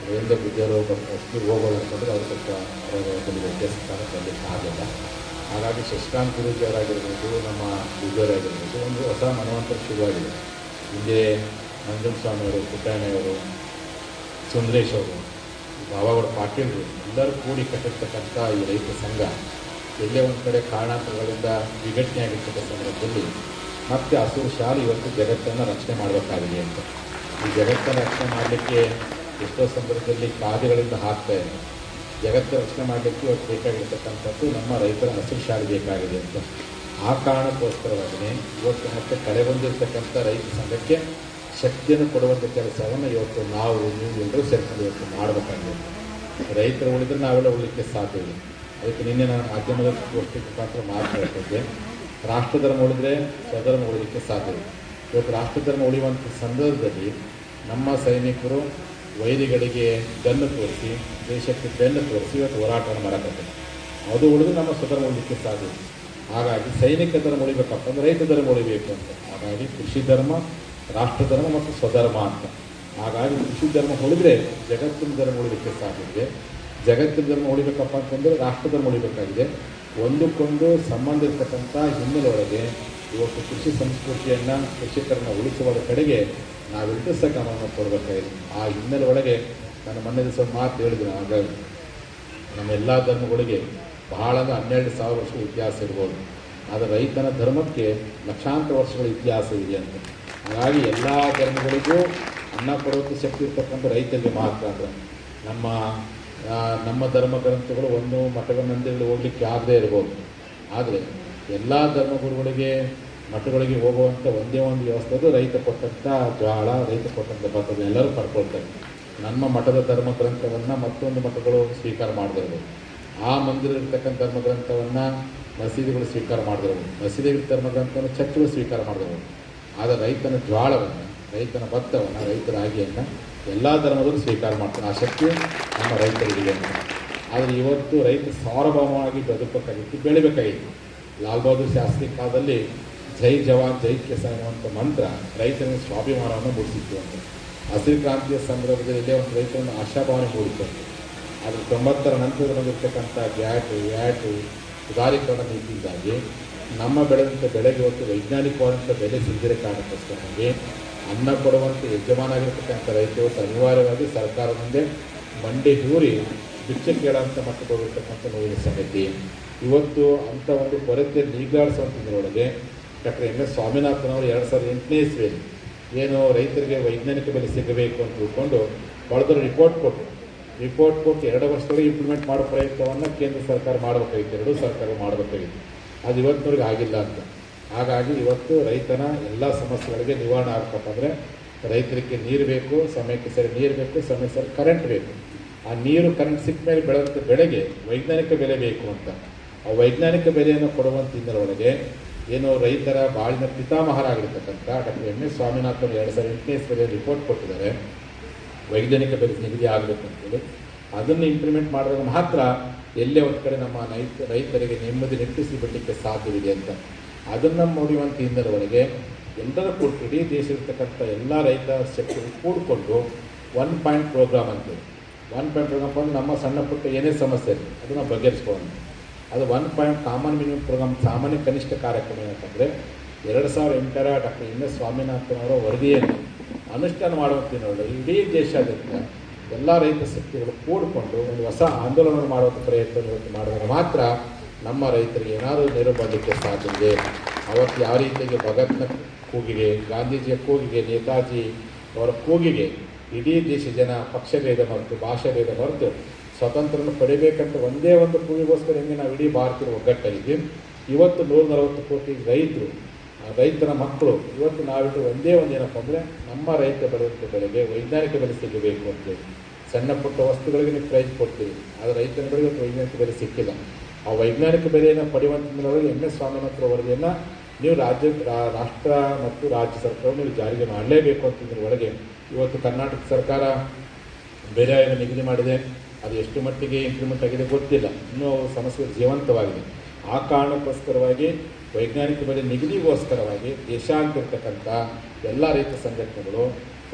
ಅದರಿಂದ ಬುದ್ಧಿಯವರು ಅಷ್ಟು ಹೋಗೋದು ಅಂತಂದರೆ ಅವ್ರ ಸ್ವಲ್ಪ ಅವರ ಒಂದು ವ್ಯತ್ಯಾಸ ಬರಲಿಕ್ಕೆ ಆಗಲಿಲ್ಲ ಹಾಗಾಗಿ ಶಶಿಕಾಂತ್ ಗುರುಜಿಯವರಾಗಿರ್ಬೋದು ನಮ್ಮ ಬುದ್ಧಿಯವರಾಗಿರ್ಬೋದು ಒಂದು ಹೊಸ ಮನವಂತರ ಶುರುವಾಗಿದೆ. ಹಿಂದೆ ನಂಜನ್ ಸ್ವಾಮಿಯವರು ಪುಟ್ಟಣ್ಣವರು ಸುಂದರೇಶ್ ಅವರು ಬಾಬಾಗೌಡ ಪಾಟೀಲ್ರು ಎಲ್ಲರೂ ಕೂಡಿ ಕಟ್ಟಿರ್ತಕ್ಕಂಥ ಈ ರೈತ ಸಂಘ ಎಲ್ಲೇ ಒಂದು ಕಡೆ ಕಾರಣಾಂತರಗಳಿಂದ ವಿಘಟನೆ ಆಗಿರ್ತಕ್ಕಂಥ ಸಂದರ್ಭದಲ್ಲಿ ಮತ್ತೆ ಹಸುರು ಶಾಲೆ ಇವತ್ತು ಜಗತ್ತನ್ನು ರಕ್ಷಣೆ ಮಾಡಬೇಕಾಗಿದೆ ಅಂತ. ಈ ಜಗತ್ತನ್ನು ರಕ್ಷಣೆ ಮಾಡಲಿಕ್ಕೆ ಎಷ್ಟೋ ಸಂದರ್ಭದಲ್ಲಿ ಕಾದುಗಳಿಂದ ಹಾಕ್ತಾ ಇದೆ. ಜಗತ್ತು ರಕ್ಷಣೆ ಮಾಡಲಿಕ್ಕೆ ಇವತ್ತು ಬೇಕಾಗಿರ್ತಕ್ಕಂಥದ್ದು ನಮ್ಮ ರೈತರ ಹಸಿರು ಶಾಲೆ ಬೇಕಾಗಿದೆ ಅಂತ. ಆ ಕಾರಣಕ್ಕೋಸ್ಕರವಾಗಿಯೇ ಇವತ್ತು ಮತ್ತೆ ಕಳೆಗೊಂಡಿರ್ತಕ್ಕಂಥ ರೈತ ಸಂಘಕ್ಕೆ ಶಕ್ತಿಯನ್ನು ಕೊಡುವಂಥ ಕೆಲಸವನ್ನು ಇವತ್ತು ನಾವು, ನೀವು ಎಲ್ಲರೂ ಸೇರ್ಕೊಂಡು ಇವತ್ತು ಮಾಡಬೇಕಾಗಿದೆ ರೈತರು ಉಳಿದ್ರೆ ನಾವೆಲ್ಲ ಉಳಿಲಿಕ್ಕೆ ಸಾಧ್ಯ ಇಲ್ಲ. ಅದಕ್ಕೆ ನಿನ್ನೆ ನಾನು ಮಾಧ್ಯಮದ ಗೋಷ್ಠಿ ಮುಖಾಂತರ ಮಾತನಾಡ್ತಿದ್ದೆ ರಾಷ್ಟ್ರಧರ್ಮ ಉಳಿದ್ರೆ ಸ್ವಧರ್ಮ ಉಳಿಲಿಕ್ಕೆ ಸಾಧ್ಯ ಇವತ್ತು ರಾಷ್ಟ್ರಧರ್ಮ ಉಳಿಯುವಂಥ ಸಂದರ್ಭದಲ್ಲಿ ನಮ್ಮ ಸೈನಿಕರು ವೈರಿಗಳಿಗೆ ಬೆನ್ನು ತೋರಿಸಿ, ದೇಶಕ್ಕೆ ಬೆನ್ನು ತೋರಿಸಿ ಇವತ್ತು ಹೋರಾಟವನ್ನು ಮಾಡಕತ್ತಾರೆ. ಅದು ಉಳಿದು ನಮ್ಮ ಸ್ವಧರ್ಮ ಉಳಿಲಿಕ್ಕೆ ಸಾಧ್ಯ ಹಾಗಾಗಿ ಸೈನಿಕ ಧರ್ಮ ಉಳಿಬೇಕಪ್ಪ ಅಂದರೆ ರೈತ ಧರ್ಮ ಉಳಿಬೇಕು ಅಂತ. ಹಾಗಾಗಿ ಕೃಷಿ ಧರ್ಮ, ರಾಷ್ಟ್ರ ಧರ್ಮ ಮತ್ತು ಸ್ವಧರ್ಮ ಅಂತ. ಹಾಗಾಗಿ ಕೃಷಿ ಧರ್ಮ ಉಳಿದ್ರೆ ಜಗತ್ತಿನ ಧರ್ಮ ಉಳಿಲಿಕ್ಕೆ ಸಾಧ್ಯ ಜಗತ್ತಿನ ಧರ್ಮ ಉಳಿಬೇಕಪ್ಪ ಅಂತಂದರೆ ರಾಷ್ಟ್ರ ಧರ್ಮ ಉಳಿಬೇಕಾಗಿದೆ. ಒಂದಕ್ಕೊಂದು ಸಂಬಂಧ ಇರ್ತಕ್ಕಂಥ ಹಿನ್ನೆಲೆಯೊಳಗೆ ಇವತ್ತು ಕೃಷಿ ಸಂಸ್ಕೃತಿಯನ್ನು ಕೃಷಿಕರನ್ನ ಉಳಿಸುವ ಕಡೆಗೆ ನಾವು ಸಹ ಗಮನವನ್ನು ಕೊಡಬೇಕಾಗಿದೆ. ಆ ಹಿನ್ನೆಲೆ ಒಳಗೆ ನನ್ನ ಮೊನ್ನೆ ದಿವಸ ಮಾತು ಹೇಳಿದ್ರು ಆಗ. ನಮ್ಮ ಎಲ್ಲ ಧರ್ಮಗಳಿಗೆ ಬಹಳ ಅಂದರೆ ಹನ್ನೆರಡು ಸಾವಿರ ವರ್ಷಗಳ ಇತಿಹಾಸ ಇರ್ಬೋದು. ಆದರೆ ರೈತನ ಧರ್ಮಕ್ಕೆ ಲಕ್ಷಾಂತರ ವರ್ಷಗಳ ಇತಿಹಾಸ ಇದೆ ಅಂತ. ಹಾಗಾಗಿ ಎಲ್ಲ ಧರ್ಮಗಳಿಗೂ ಅನ್ನ ಕೊಡೋಕ್ಕೆ ಶಕ್ತಿ ಇರ್ತಕ್ಕಂಥ ರೈತರಿಗೆ ಮಾತ್ರ ನಮ್ಮ ನಮ್ಮ ಧರ್ಮ ಗ್ರಂಥಗಳು ಒಂದು ಮಠದ ಮಂದಿರಗಳು ಹೋಗ್ಲಿಕ್ಕೆ ಆಗದೇ ಇರ್ಬೋದು. ಆದರೆ ಎಲ್ಲ ಧರ್ಮಗುರುಗಳಿಗೆ ಮಠಗಳಿಗೆ ಹೋಗುವಂಥ ಒಂದೇ ಒಂದು ವ್ಯವಸ್ಥೆ ಅದು ರೈತ ಕೊಟ್ಟಂಥ ಜ್ವಾಳ, ರೈತ ಕೊಟ್ಟಂಥ ಭತ್ತದ ಎಲ್ಲರೂ ಪಡ್ಕೊಳ್ತಾರೆ. ನಮ್ಮ ಮಠದ ಧರ್ಮ ಗ್ರಂಥವನ್ನು ಮತ್ತೊಂದು ಮಠಗಳು ಸ್ವೀಕಾರ ಮಾಡದಿರ್ಬೋದು. ಆ ಮಂದಿರ ಇರ್ತಕ್ಕಂಥ ಧರ್ಮ ಗ್ರಂಥವನ್ನು ಮಸೀದಿಗಳು ಸ್ವೀಕಾರ ಮಾಡದಿರ್ಬೋದು. ಮಸೀದಿ ಧರ್ಮ ಗ್ರಂಥವನ್ನು ಚರ್ಚ್ಗಳು ಸ್ವೀಕಾರ ಮಾಡದಿರ್ಬೋದು. ಆದರೆ ರೈತನ ಜ್ವಾಳವನ್ನು, ರೈತನ ಭತ್ತವನ್ನು, ರೈತರ ರಾಗಿಯನ್ನು ಎಲ್ಲ ಧರ್ಮದವರು ಸ್ವೀಕಾರ ಮಾಡ್ತಾರೆ ಆ ಶಕ್ತಿ ನಮ್ಮ ರೈತರಿಗೆ ಆದರೆ ಇವತ್ತು ರೈತ ಸಾರ್ವಭೌಮವಾಗಿ ಬದುಕಬೇಕಾಗಿತ್ತು ಬೆಳಿಬೇಕಾಗಿತ್ತು. ಲಾಲ್ ಬಹದ್ದೂರ್ ಶಾಸ್ತ್ರಿ ಕಾಲದಲ್ಲಿ ಜೈ ಜವಾನ್, ಜೈ ಕಿಸಾನ್ ಅನ್ನುವಂಥ ಮಂತ್ರ ರೈತನಿಗೆ ಸ್ವಾಭಿಮಾನವನ್ನು ಮೂಡಿಸಿತ್ತು ಅಂತ. ಹಸಿರು ಕ್ರಾಂತಿಯ ಸಂದರ್ಭದಲ್ಲಿ ಒಂದು ರೈತನ ಆಶಾಭಾವನೆ ಮೂಡಿತ್ತು ಅಂತ. ಆದರೆ ತೊಂಬತ್ತರ ನಂತರ ಬಂದಿರತಕ್ಕಂಥ ಗ್ಯಾಟು, ವ್ಯಾಟು, ಉದಾರೀಕರಣ ನೀತಿಯಿಂದಾಗಿ ನಮ್ಮ ಬೆಳೆದಂಥ ಬೆಳೆಗೆ ಇವತ್ತು ವೈಜ್ಞಾನಿಕವಾದಂಥ ಬೆಲೆ ಸಿಗದಿರೋ ಕಾರಣಕ್ಕೋಸ್ಕರವಾಗಿ ಅನ್ನ ಕೊಡುವಂಥ ಯಜಮಾನ ರೈತರು ಅನಿವಾರ್ಯವಾಗಿ ಸರ್ಕಾರ ಮುಂದೆ ಮಂಡಿ ದೂರಿ ಭಿಕ್ಷೆ ಕೇಳೋಂಥ ಮಟ್ಟಕ್ಕೆ ಹೋಗಿರ್ತಕ್ಕಂಥ ನೋವಿನ ಸಮಿತಿ ಇವತ್ತು ಅಂಥ ಒಂದು ಕೊರತೆ ನೀಗಾಡಿಸುವಂಥದ್ರೊಳಗೆ ಡಾಕ್ಟರ್ ಎಂ ಎಸ್ ಸ್ವಾಮಿನಾಥನ್ ಅವರು ಎರಡು ಸಾವಿರದ ಎಂಟನೇ ಇಸ್ವಿಯಲ್ಲಿ ಏನು ರೈತರಿಗೆ ವೈಜ್ಞಾನಿಕ ಬೆಲೆ ಸಿಗಬೇಕು ಅಂತ ತಿಳ್ಕೊಂಡು ಬಳದರು ರಿಪೋರ್ಟ್ ಕೊಟ್ಟರು. ರಿಪೋರ್ಟ್ ಕೊಟ್ಟು ಎರಡು ವರ್ಷದೊಳಗೆ ಇಂಪ್ಲಿಮೆಂಟ್ ಮಾಡೋ ಪ್ರಯತ್ನವನ್ನು ಕೇಂದ್ರ ಸರ್ಕಾರ ಮಾಡಬೇಕಾಗಿತ್ತು. ಎರಡೂ ಸರ್ಕಾರ ಮಾಡಬೇಕಾಗಿತ್ತು. ಅದು ಇವತ್ತಿನವರೆಗೆ ಆಗಿಲ್ಲ ಅಂತ. ಹಾಗಾಗಿ ಇವತ್ತು ರೈತನ ಎಲ್ಲ ಸಮಸ್ಯೆಗಳಿಗೆ ನಿವಾರಣೆ ಆಗಬೇಕಪ್ಪ ಅಂದರೆ ರೈತರಿಗೆ ನೀರು ಬೇಕು, ಸಮಯಕ್ಕೆ ಸರಿ ನೀರು ಬೇಕು, ಸಮಯಕ್ಕೆ ಸರಿ ಕರೆಂಟ್ ಬೇಕು. ಆ ನೀರು ಕರೆಂಟ್ ಸಿಕ್ಕ ಮೇಲೆ ಬೆಳೆದಂಥ ಬೆಳೆಗೆ ವೈಜ್ಞಾನಿಕ ಬೆಲೆ ಬೇಕು ಅಂತ. ಆ ವೈಜ್ಞಾನಿಕ ಬೆಲೆಯನ್ನು ಕೊಡುವಂಥ ಹಿನ್ನೆಲೆ ಏನೋ ರೈತರ ಬಾಳಿನ ಪಿತಾಮಹರಾಗಿರ್ತಕ್ಕಂಥ ಡಾಕ್ಟರ್ ಎಂ ಎಸ್ ಸ್ವಾಮಿನಾಥನ್ ಎರಡು ಸಾವಿರದ ಎಂಟನೇ ಇಸ್ವಿಯಲ್ಲಿ ರಿಪೋರ್ಟ್ ಕೊಟ್ಟಿದ್ದಾರೆ. ವೈಜ್ಞಾನಿಕ ಬೆಲೆ ನಿಗದಿ ಆಗಬೇಕು ಅಂತೇಳಿ ಅದನ್ನು ಇಂಪ್ಲಿಮೆಂಟ್ ಮಾಡಿದಾಗ ಮಾತ್ರ ಎಲ್ಲೇ ಒಂದು ಕಡೆ ನಮ್ಮ ನೈತ ರೈತರಿಗೆ ನೆಮ್ಮದಿ ನಿಟ್ಟಿಸಿ ಬಿಡಲಿಕ್ಕೆ ಸಾಧ್ಯವಿದೆ ಅಂತ. ಅದನ್ನು ಮುಡಿಯುವಂಥ ಹಿನ್ನೆಲೆವರೆಗೆ ಎಲ್ಲರೂ ಕೂಡ ಇಡೀ ದೇಶದಲ್ಲಿರ್ತಕ್ಕಂಥ ಎಲ್ಲ ರೈತ ಶಕ್ತಿಗಳು ಕೂಡಿಕೊಂಡು ಒನ್ ಪಾಯಿಂಟ್ ಪ್ರೋಗ್ರಾಮ್ ಅಂತೇಳಿ ಒನ್ ಪಾಯಿಂಟ್ ಪ್ರೋಗ್ರಾಮ್ ಬಂದು ನಮ್ಮ ಸಣ್ಣ ಪುಟ್ಟ ಏನೇ ಸಮಸ್ಯೆ ಇರಲಿ ಅದನ್ನು ಬಗೆಹರಿಸ್ಕೊಳ್ಳೋಣ. ಅದು one point common minimum programme ಸಾಮಾನ್ಯ ಕನಿಷ್ಠ ಕಾರ್ಯಕ್ರಮ ಏನಂತಂದರೆ ಎರಡು ಸಾವಿರ ಎಂಟರ ಡಾಕ್ಟರ್ ಎಂ ಎಸ್ ಸ್ವಾಮಿನಾಥನ್ ಅವರ ವರದಿಯನ್ನು ಅನುಷ್ಠಾನ ಮಾಡುವಂಥ ಇಡೀ ದೇಶಾದ್ಯಂತ ಎಲ್ಲ ರೈತ ಶಕ್ತಿಗಳು ಕೂಡಿಕೊಂಡು ಒಂದು ಹೊಸ ಆಂದೋಲನ ಮಾಡುವಂಥ ಪ್ರಯತ್ನ ಮಾಡಿದಾಗ ಮಾತ್ರ ನಮ್ಮ ರೈತರಿಗೆ ಏನಾದರೂ ನೆರವು ಮಾಡಲಿಕ್ಕೆ ಸಾಧ್ಯ ಇದೆ. ಅವತ್ತು ಯಾವ ರೀತಿಯಾಗಿ ಭಗತ್ನ ಕೂಗಿಗೆ, ಗಾಂಧೀಜಿಯ ಕೂಗಿಗೆ, ನೇತಾಜಿ ಅವರ ಕೂಗಿಗೆ ಇಡೀ ದೇಶ ಜನ ಪಕ್ಷಭೇದ ಮರೆತು ಭಾಷೆ ಭೇದ ಮರೆತು ಸ್ವಾತಂತ್ರ್ಯವನ್ನು ಪಡಿಬೇಕಂತ ಒಂದೇ ಒಂದು ಕೂಗಿಗೋಸ್ಕರ ಹೆಂಗೆ ನಾವು ಇಡೀ ಭಾರತದ ಒಗ್ಗಟ್ಟಾಗಿದ್ವಿ. ಇವತ್ತು ನೂರ ನಲವತ್ತು ಕೋಟಿ ರೈತರು ರೈತರ ಮಕ್ಕಳು ಇವತ್ತು ನಾವಿಟ್ಟು ಒಂದೇ ಒಂದು ಏನಪ್ಪ ಅಂದರೆ ನಮ್ಮ ರೈತ ಬೆಳೆದಂಥ ಬೆಳೆಗೆ ವೈಜ್ಞಾನಿಕ ಬೆಲೆ ಸಿಗಬೇಕು ಅಂತೇಳಿ ಸಣ್ಣ ಪುಟ್ಟ ವಸ್ತುಗಳಿಗೆ ನೀವು ಪ್ರೈಸ್ ಕೊಡ್ತೀವಿ ಆದರೆ ರೈತನ ಬೆಳೆಗೆ ವೈಜ್ಞಾನಿಕ ಬೆಲೆ ಸಿಕ್ಕಿಲ್ಲ. ಆ ವೈಜ್ಞಾನಿಕ ಬೆಲೆಯನ್ನು ಪಡೆಯುವಂಥದ್ರೊಳಗೆ ಎಂ ಎಸ್ ಸ್ವಾಮಿನಾಥನ್ ವರದಿಯನ್ನು ನೀವು ರಾಜ್ಯ ರಾಷ್ಟ್ರ ಮತ್ತು ರಾಜ್ಯ ಸರ್ಕಾರ ನೀವು ಜಾರಿಗೆ ಮಾಡಲೇಬೇಕು ಅಂತಂದ್ರ ಒಳಗೆ. ಇವತ್ತು ಕರ್ನಾಟಕ ಸರ್ಕಾರ ಬೆಲೆಯನ್ನು ನಿಗದಿ ಮಾಡಿದೆ. ಅದು ಎಷ್ಟು ಮಟ್ಟಿಗೆ ಇಂಪ್ಲಿಮೆಂಟ್ ಆಗಿದೆ ಗೊತ್ತಿಲ್ಲ. ಇನ್ನೂ ಸಮಸ್ಯೆ ಜೀವಂತವಾಗಿದೆ. ಆ ಕಾರಣಕ್ಕೋಸ್ಕರವಾಗಿ ವೈಜ್ಞಾನಿಕ ಬೆಲೆ ನಿಗದಿಗೋಸ್ಕರವಾಗಿ ದೇಶಾಂತಿರ್ತಕ್ಕಂಥ ಎಲ್ಲ ರೈತ ಸಂಘಟನೆಗಳು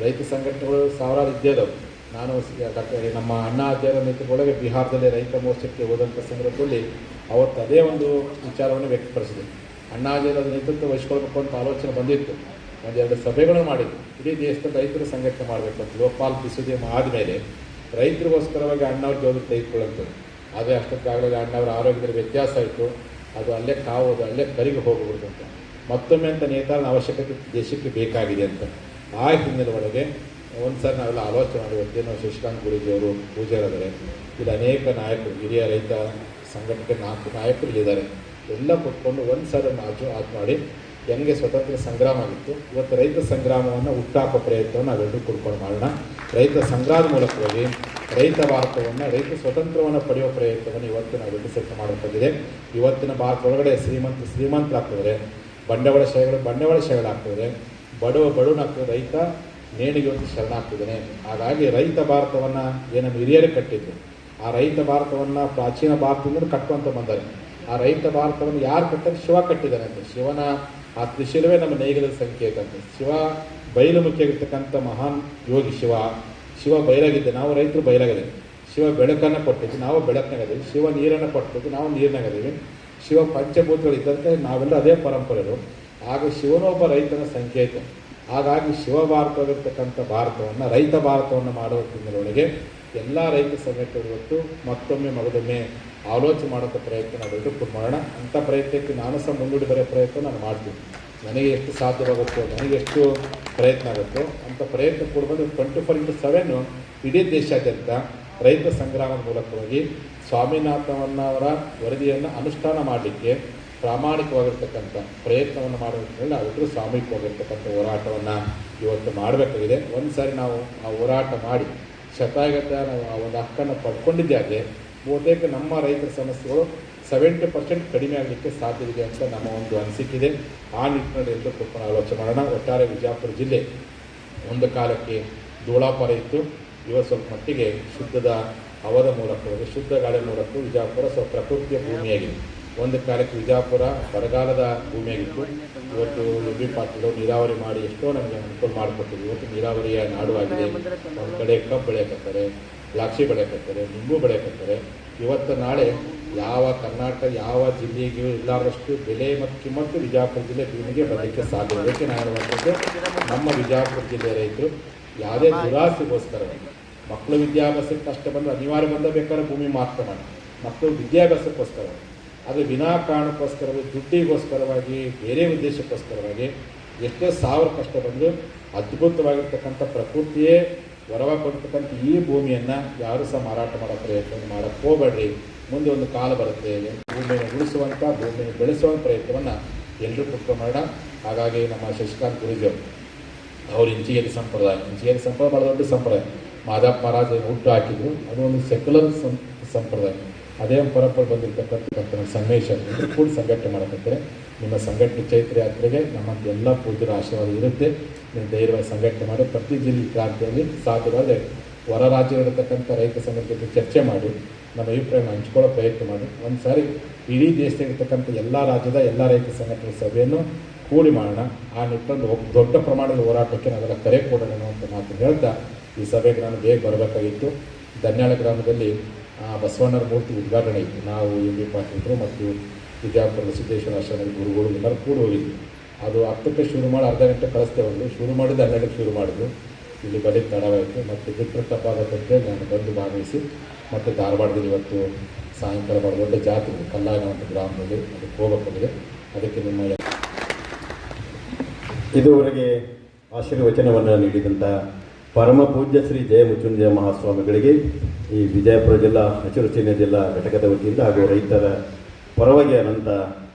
ರೈತ ಸಂಘಟನೆಗಳು ಸಾವಿರಾರು ಇದ್ದೇ ಇದಾವೆ. ನಾನು ಡಾಕ್ಟರ್ ನಮ್ಮ ಅಣ್ಣ ಅಧ್ಯಯನ ನೇತೃತ್ವದೊಳಗೆ ಬಿಹಾರದಲ್ಲಿ ರೈತ ಮೋರ್ಚಾಕ್ಕೆ ಹೋದಂಥ ಸಂದರ್ಭದಲ್ಲಿ ಅವತ್ತು ಅದೇ ಒಂದು ವಿಚಾರವನ್ನು ವ್ಯಕ್ತಪಡಿಸಿದೆ. ಅಣ್ಣಾ ನೇತೃತ್ವ ವಹಿಸ್ಕೊಳ್ಬೇಕು ಅಂತ ಆಲೋಚನೆ ಬಂದಿತ್ತು. ಒಂದೆರಡು ಸಭೆಗಳನ್ನು ಮಾಡಿದ್ದು ಇಡೀ ದೇಶದ ರೈತರ ಸಂಘಟನೆ ಮಾಡಬೇಕು ಅಂತ ಲೋಕಪಾಲ್ ಬಿಸುದೇಮ ಆದಮೇಲೆ ರೈತರಿಗೋಸ್ಕರವಾಗಿ ಅಣ್ಣವ್ರ ಜವಾಬ್ದಾರಿ ತೆಗೆದುಕೊಳ್ಳುತ್ತದೆ ಆದರೆ ಅಷ್ಟಕ್ಕಾಗಲಿಲ್ಲ ಅಣ್ಣವರ ಆರೋಗ್ಯದಲ್ಲಿ ವ್ಯತ್ಯಾಸ ಆಯಿತು. ಅದು ಅಲ್ಲೇ ಕಾವುದು, ಅಲ್ಲೇ ಕರಿಗೆ ಹೋಗಬಹುದು ಅಂತ. ಮತ್ತೊಮ್ಮೆ ಅಂತ ನೇತಾರನ ಅವಶ್ಯಕತೆ ದೇಶಕ್ಕೆ ಬೇಕಾಗಿದೆ ಅಂತ. ಆ ಹಿನ್ನೆಲೆ ಒಳಗೆ ಒಂದು ಸರ್ ನಾವೆಲ್ಲ ಆಲೋಚನೆ ಮಾಡಿ ಒಂದೇನೋ ಶಶಿಕಾಂತ್ ಗುರೂಜಿಯವರು ಪೂಜಾರಿದ್ದಾರೆ. ಇಲ್ಲಿ ಅನೇಕ ನಾಯಕರು, ಹಿರಿಯ ರೈತ ಸಂಘಟನೆ ನಾಲ್ಕು ನಾಯಕರು ಇಲ್ಲಿದ್ದಾರೆ ಎಲ್ಲ ಕೊಟ್ಕೊಂಡು ಒಂದು ಸಾರಿ ಮಾತು ಆತ್ ಮಾಡಿ ಹೆಂಗೆ ಸ್ವತಂತ್ರ ಸಂಗ್ರಾಮ ಆಗಿತ್ತು. ಇವತ್ತು ರೈತ ಸಂಗ್ರಾಮವನ್ನು ಹುಟ್ಟಾಕೋ ಪ್ರಯತ್ನವನ್ನು ನಾವೆಲ್ಲರೂ ಕೂಡ್ಕೊಂಡು ಮಾಡೋಣ. ರೈತ ಸಂಗ್ರಾಮದ ಮೂಲಕವಾಗಿ ರೈತ ಭಾರತವನ್ನು, ರೈತ ಸ್ವತಂತ್ರವನ್ನು ಪಡೆಯುವ ಪ್ರಯತ್ನವನ್ನು ಇವತ್ತು ನಾವೆಲ್ಲರೂ ಸೆಟ್ ಮಾಡಬೇಕಾಗಿದೆ ಇವತ್ತಿನ ಭಾರತ ಒಳಗಡೆ ಶ್ರೀಮಂತ ಶ್ರೀಮಂತರಾಗ್ತಿದ್ದಾರೆ ಬಂಡವಾಳ ಶೈಗಳಾಗ್ತದೆ ಬಡವ ಬಡವನಾಗ್ತದೆ ರೈತ ನೇಣಿಗೆ ಒಂದು ಶರಣಾಗ್ತಿದ್ದಾನೆ. ಹಾಗಾಗಿ ರೈತ ಭಾರತವನ್ನು ಏನು ಹಿರಿಯರೇ ಕಟ್ಟಿದ್ರು. ಆ ರೈತ ಭಾರತವನ್ನು ಪ್ರಾಚೀನ ಭಾರತದಿಂದ ಕಟ್ಟುವಂತ ಬಂದಾರೆ ಆ ರೈತ ಭಾರತವನ್ನು ಯಾರು ಕಟ್ಟಿದ್ರೆ? ಶಿವ ಕಟ್ಟಿದ್ದಾನೆ ಅಂತ. ಶಿವನ ಆ ತ್ರಿಶಿಲವೇ ನಮ್ಮ ನೇಗಿಲದ ಸಂಕೇತ ಅಂತ. ಶಿವ ಬಯಲುಮುಖಿಯಾಗಿರ್ತಕ್ಕಂಥ ಮಹಾನ್ ಯೋಗಿ ಶಿವ. ಶಿವ ಬಯಲಾಗಿದ್ದೆ, ನಾವು ರೈತರು ಬಯಲಾಗಿದೆ ಶಿವ ಬೆಳಕನ್ನು ಕೊಟ್ಟಿದ್ದು, ನಾವು ಬೆಳಕನಾಗಿದ್ದೀವಿ ಶಿವ ನೀರನ್ನು ಕೊಟ್ಟಿದ್ದು, ನಾವು ನೀರಿನಾಗದೀವಿ. ಶಿವ ಪಂಚಭೂತಗಳು ಇದ್ದಂತೆ ನಾವೆಲ್ಲ ಅದೇ ಪರಂಪರೆಗಳು ಆಗ ಶಿವನೊಬ್ಬ ರೈತನ ಸಂಕೇತ. ಹಾಗಾಗಿ ಶಿವ ಭಾರತವಾಗಿರ್ತಕ್ಕಂಥ ಭಾರತವನ್ನು, ರೈತ ಭಾರತವನ್ನು ಮಾಡುವ ತಿಂಗಳೊಳಗೆ ಎಲ್ಲ ರೈತ ಸಂಘಟನೆಗಳು ಹೊತ್ತು ಮತ್ತೊಮ್ಮೆ ಮಗದೊಮ್ಮೆ ಆಲೋಚನೆ ಮಾಡೋಂಥ ಪ್ರಯತ್ನ ನಾವೆಲ್ಲರೂ ಮಾಡೋಣ ಅಂಥ ಪ್ರಯತ್ನಕ್ಕೆ ನಾನು ಸಹ ಮುಂದೂಡಿ ಬರೋ ಪ್ರಯತ್ನ ನಾನು ಮಾಡ್ತೀನಿ. ನನಗೆ ಎಷ್ಟು ಸಾಧ್ಯವಾಗುತ್ತೋ, ನನಗೆ ಎಷ್ಟು ಪ್ರಯತ್ನ ಆಗುತ್ತೋ ಅಂಥ ಪ್ರಯತ್ನ ಕೂಡ ಬಂದು ಟ್ವೆಂಟಿ ಫೋರ್ ಇಂಟು ಸೆವೆನ್ನು ಇಡೀ ದೇಶಾದ್ಯಂತ ರೈತ ಸಂಗ್ರಾಮದ ಮೂಲಕವಾಗಿ ಸ್ವಾಮಿನಾಥನವನ್ನ ಅವರ ವರದಿಯನ್ನು ಅನುಷ್ಠಾನ ಮಾಡಲಿಕ್ಕೆ ಪ್ರಾಮಾಣಿಕವಾಗಿರ್ತಕ್ಕಂಥ ಪ್ರಯತ್ನವನ್ನು ಮಾಡೋದ್ರಲ್ಲಿ ನಾವೆಲ್ಲರೂ ಸಾಮೂಹಿಕವಾಗಿರ್ತಕ್ಕಂಥ ಹೋರಾಟವನ್ನು ಇವತ್ತು ಮಾಡಬೇಕಾಗಿದೆ. ಒಂದು ಸಾರಿ ನಾವು ಆ ಹೋರಾಟ ಮಾಡಿ ಶತಾಯಗತ ನಾವು ಆ ಒಂದು ಹಕ್ಕನ್ನು ಪಡ್ಕೊಂಡಿದ್ದಾಗೆ ಬಹುತೇಕ ನಮ್ಮ ರೈತರ ಸಮಸ್ಯೆಗಳು ಸೆವೆಂಟಿ ಪರ್ಸೆಂಟ್ ಕಡಿಮೆ ಆಗಲಿಕ್ಕೆ ಸಾಧ್ಯವಿದೆ ಅಂತ ನಮ್ಮ ಒಂದು ಅನಿಸಿಕೆ ಆ ನಿಟ್ಟಿನಲ್ಲಿ ಎಲ್ಲರೂ ಕೂತ್ಕೊಂಡು ಆಲೋಚನೆ ಮಾಡೋಣ. ಒಟ್ಟಾರೆ ವಿಜಯಪುರ ಜಿಲ್ಲೆ ಒಂದು ಕಾಲಕ್ಕೆ ಧೂಳಾಪಾರ ಇತ್ತು. ಇವತ್ತು ಸ್ವಲ್ಪ ಮಟ್ಟಿಗೆ ಶುದ್ಧದ ಅವರ ಮೂಲಕ ಶುದ್ಧ ಗಾಳಿ ಮೂಲಕ ವಿಜಯಪುರ ಸ್ವಲ್ಪ ಪ್ರಕೃತಿಯ ಭೂಮಿಯಾಗಿದೆ. ಒಂದು ಕಾಲಕ್ಕೆ ವಿಜಾಪುರ ಬರಗಾಲದ ಭೂಮಿಯಾಗಿತ್ತು. ಇವತ್ತು ಬಿ ಪಾಟೀಲ್ ನೀರಾವರಿ ಮಾಡಿ ಎಷ್ಟೋ ನಮಗೆ ಅನುಕೂಲ ಮಾಡಿಕೊಟ್ಟಿದ್ವಿ ಇವತ್ತು ನೀರಾವರಿಯ ನಾಡು ಆಗಿದೆ ಒಂದು ಕಡೆ ಕಬ್ಬು ಬೆಳೆಯಕತ್ತಾರೆ, ದ್ರಾಕ್ಷಿ ಬೆಳೆಯಕತ್ತಾರೆ, ನಿಂಬು ಬೆಳೆಯಕತ್ತಾರೆ. ಇವತ್ತು ನಾಳೆ ಯಾವ ಕರ್ನಾಟಕ, ಯಾವ ಜಿಲ್ಲೆಗೂ ಇಲ್ಲಾದಷ್ಟು ಬೆಲೆ ಮತ್ತು ಕಿಮ್ಮತ್ತು ವಿಜಾಪುರ ಜಿಲ್ಲೆ ಭೂಮಿಗೆ ಬರಲಿಕ್ಕೆ ಸಾಧ್ಯ. ಇದಕ್ಕೆ ನಾನು ಹೇಳುವಂಥದ್ದು ನಮ್ಮ ವಿಜಾಪುರ ಜಿಲ್ಲೆಯ ರೈತರು ಯಾವುದೇ ದುರಾಸೆಗೋಸ್ಕರ ಮಕ್ಕಳು ವಿದ್ಯಾಭ್ಯಾಸಕ್ಕೆ ಕಷ್ಟ ಬಂದರೆ ಅನಿವಾರ್ಯ ಬಂದ ಬೇಕಾದ್ರೆ ಭೂಮಿ ಮಾತ್ರ ಮಾಡಿ. ಮಕ್ಕಳು ವಿದ್ಯಾಭ್ಯಾಸಕ್ಕೋಸ್ಕರ ಅದು ವಿನಾ ಕಾರಣಕ್ಕೋಸ್ಕರವಾಗಿ ದುಡ್ಡಿಗೋಸ್ಕರವಾಗಿ, ಬೇರೆ ಉದ್ದೇಶಕ್ಕೋಸ್ಕರವಾಗಿ ಎಷ್ಟೇ ಸಾವಿರ ಕಷ್ಟ ಬಂದು ಅದ್ಭುತವಾಗಿರ್ತಕ್ಕಂಥ ಪ್ರಕೃತಿಯೇ ವರವ ಕೊಡ್ತಕ್ಕಂಥ ಈ ಭೂಮಿಯನ್ನು ಯಾರು ಸಹ ಮಾರಾಟ ಮಾಡೋ ಪ್ರಯತ್ನ ಮಾಡೋಕ್ಕೆ ಹೋಗಬೇಡ್ರಿ. ಮುಂದೆ ಒಂದು ಕಾಲ ಬರುತ್ತೆ. ಭೂಮಿಯನ್ನು ಉಳಿಸುವಂಥ, ಭೂಮಿಯನ್ನು ಬೆಳೆಸುವಂಥ ಪ್ರಯತ್ನವನ್ನು ಎಲ್ಲರೂ ಕೊಟ್ಟು ಮಾಡೋಣ ಹಾಗಾಗಿ ನಮ್ಮ ಶಶಿಕಾಂತ್ ಗುರುಜಿಯವರು, ಅವರು ಇಂಚಿಗೇರಿ ಸಂಪ್ರದಾಯ ಇಂಚಿಗೇರಿ ಸಂಪ್ರದಾಯ ಭಾಳ ದೊಡ್ಡ ಸಂಪ್ರದಾಯ. ಮಾದಪ್ಪ ಮಹಾರಾಜ ಹುಟ್ಟು ಹಾಕಿದ್ರು. ಅದು ಒಂದು ಸೆಕ್ಯುಲರ್ ಸಂಪ್ರದಾಯ. ಅದೇ ಪರಂಪರೆ ಬಂದಿರತಕ್ಕಂಥ ಸಂದೇಶ ಕೂಡ ಸಂಘಟನೆ ಮಾಡಕತ್ತಾರೆ. ನಿಮ್ಮ ಸಂಘಟನೆ ಚೈತ್ರ ಯಾತ್ರೆಗೆ ನಮ್ಮಂಥ ಎಲ್ಲ ಪೂಜ್ಯರ ಆಶೀರ್ವಾದ ಇರುತ್ತೆ. ನೀವು ಧೈರ್ಯವಾಗಿ ಸಂಘಟನೆ ಮಾಡಿ, ಪ್ರತಿ ಜಿಲ್ಲೆ ಪ್ರಾಂತ್ಯದಲ್ಲಿ ಸಾಧ್ಯವಾದರೆ ಹೊರ ರಾಜ್ಯದಲ್ಲಿರ್ತಕ್ಕಂಥ ರೈತ ಜೊತೆ ಚರ್ಚೆ ಮಾಡಿ, ನಮ್ಮ ಅಭಿಪ್ರಾಯನ ಹಂಚ್ಕೊಳ್ಳೋ ಪ್ರಯತ್ನ ಮಾಡಿ. ಒಂದು ಸಾರಿ ಇಡೀ ದೇಶದಲ್ಲಿರ್ತಕ್ಕಂಥ ಎಲ್ಲ ರಾಜ್ಯದ ಎಲ್ಲ ರೈತ ಸಂಘಟನೆ ಸಭೆಯನ್ನು ಕೂಡಿ ಮಾಡೋಣ. ಆ ನಿಟ್ಟಿನಲ್ಲಿ ದೊಡ್ಡ ಪ್ರಮಾಣದ ಹೋರಾಟಕ್ಕೆ ನಾವೆಲ್ಲ ಕರೆ ಕೊಡೋಣ ಅಂತ ಮಾತು ಹೇಳ್ತಾ ಈ ಸಭೆಗೆ ನಾನು ಬೇಗ ಬರಬೇಕಾಗಿತ್ತು. ದನ್ಯಾಳ ಗ್ರಾಮದಲ್ಲಿ ಬಸವಣ್ಣರ ಮೂರ್ತಿ ಉದ್ಘಾಟನೆ ನಾವು ಎಂ ಬಿ ಪಾಟೀಲರು ಮತ್ತು ವಿದ್ಯಾಪುರದ ಸಿದ್ದೇಶ್ವರ ಆಶ್ರಮದ ಗುರುಗಳು ಎಲ್ಲರೂ ಕೂಡ ಹೋಗಿದ್ವಿ. ಅದು ಹತ್ತಕ್ಕೆ ಶುರು ಮಾಡಿ ಅರ್ಧ ಗಂಟೆ ಕಳಿಸ್ತೇವೆ ಅವರು ಶುರು ಮಾಡಿದ್ದು ಗಂಟೆ ಶುರು ಮಾಡಿದ್ರು ಇಲ್ಲಿ ಬರೀ ತಡವಾಯಿತು. ಮತ್ತು ಬಿಟ್ಟರೆ ಬಗ್ಗೆ ನಾನು ಬಂದು ಭಾಗವಹಿಸಿ, ಮತ್ತು ಧಾರವಾಡದಲ್ಲಿ ಇವತ್ತು ಸಾಯಂಕಾಲ ಬಹಳ ದೊಡ್ಡ ಜಾತ್ರೆ ಕಲ್ಲಾಯನ ಅಂತ ಗ್ರಾಮದಲ್ಲಿ ಅದಕ್ಕೆ ಹೋಗಬಹುದು ಅದಕ್ಕೆ ನಿಮ್ಮ ಇದುವರೆಗೆ ಆಶೀರ್ವಚನವನ್ನು ನೀಡಿದಂಥ ಪರಮ ಪೂಜ್ಯ ಶ್ರೀ ಜಯ ಮೃತ್ಯುಂಜಯ ಮಹಾಸ್ವಾಮಿಗಳಿಗೆ ಈ ವಿಜಯಪುರ ಜಿಲ್ಲಾ, ಹಸಿರು ಸೇನೆ ಜಿಲ್ಲಾ ಘಟಕದ ವತಿಯಿಂದ ಹಾಗೂ ರೈತರ ಪರವಾಗಿ ಅನಂತ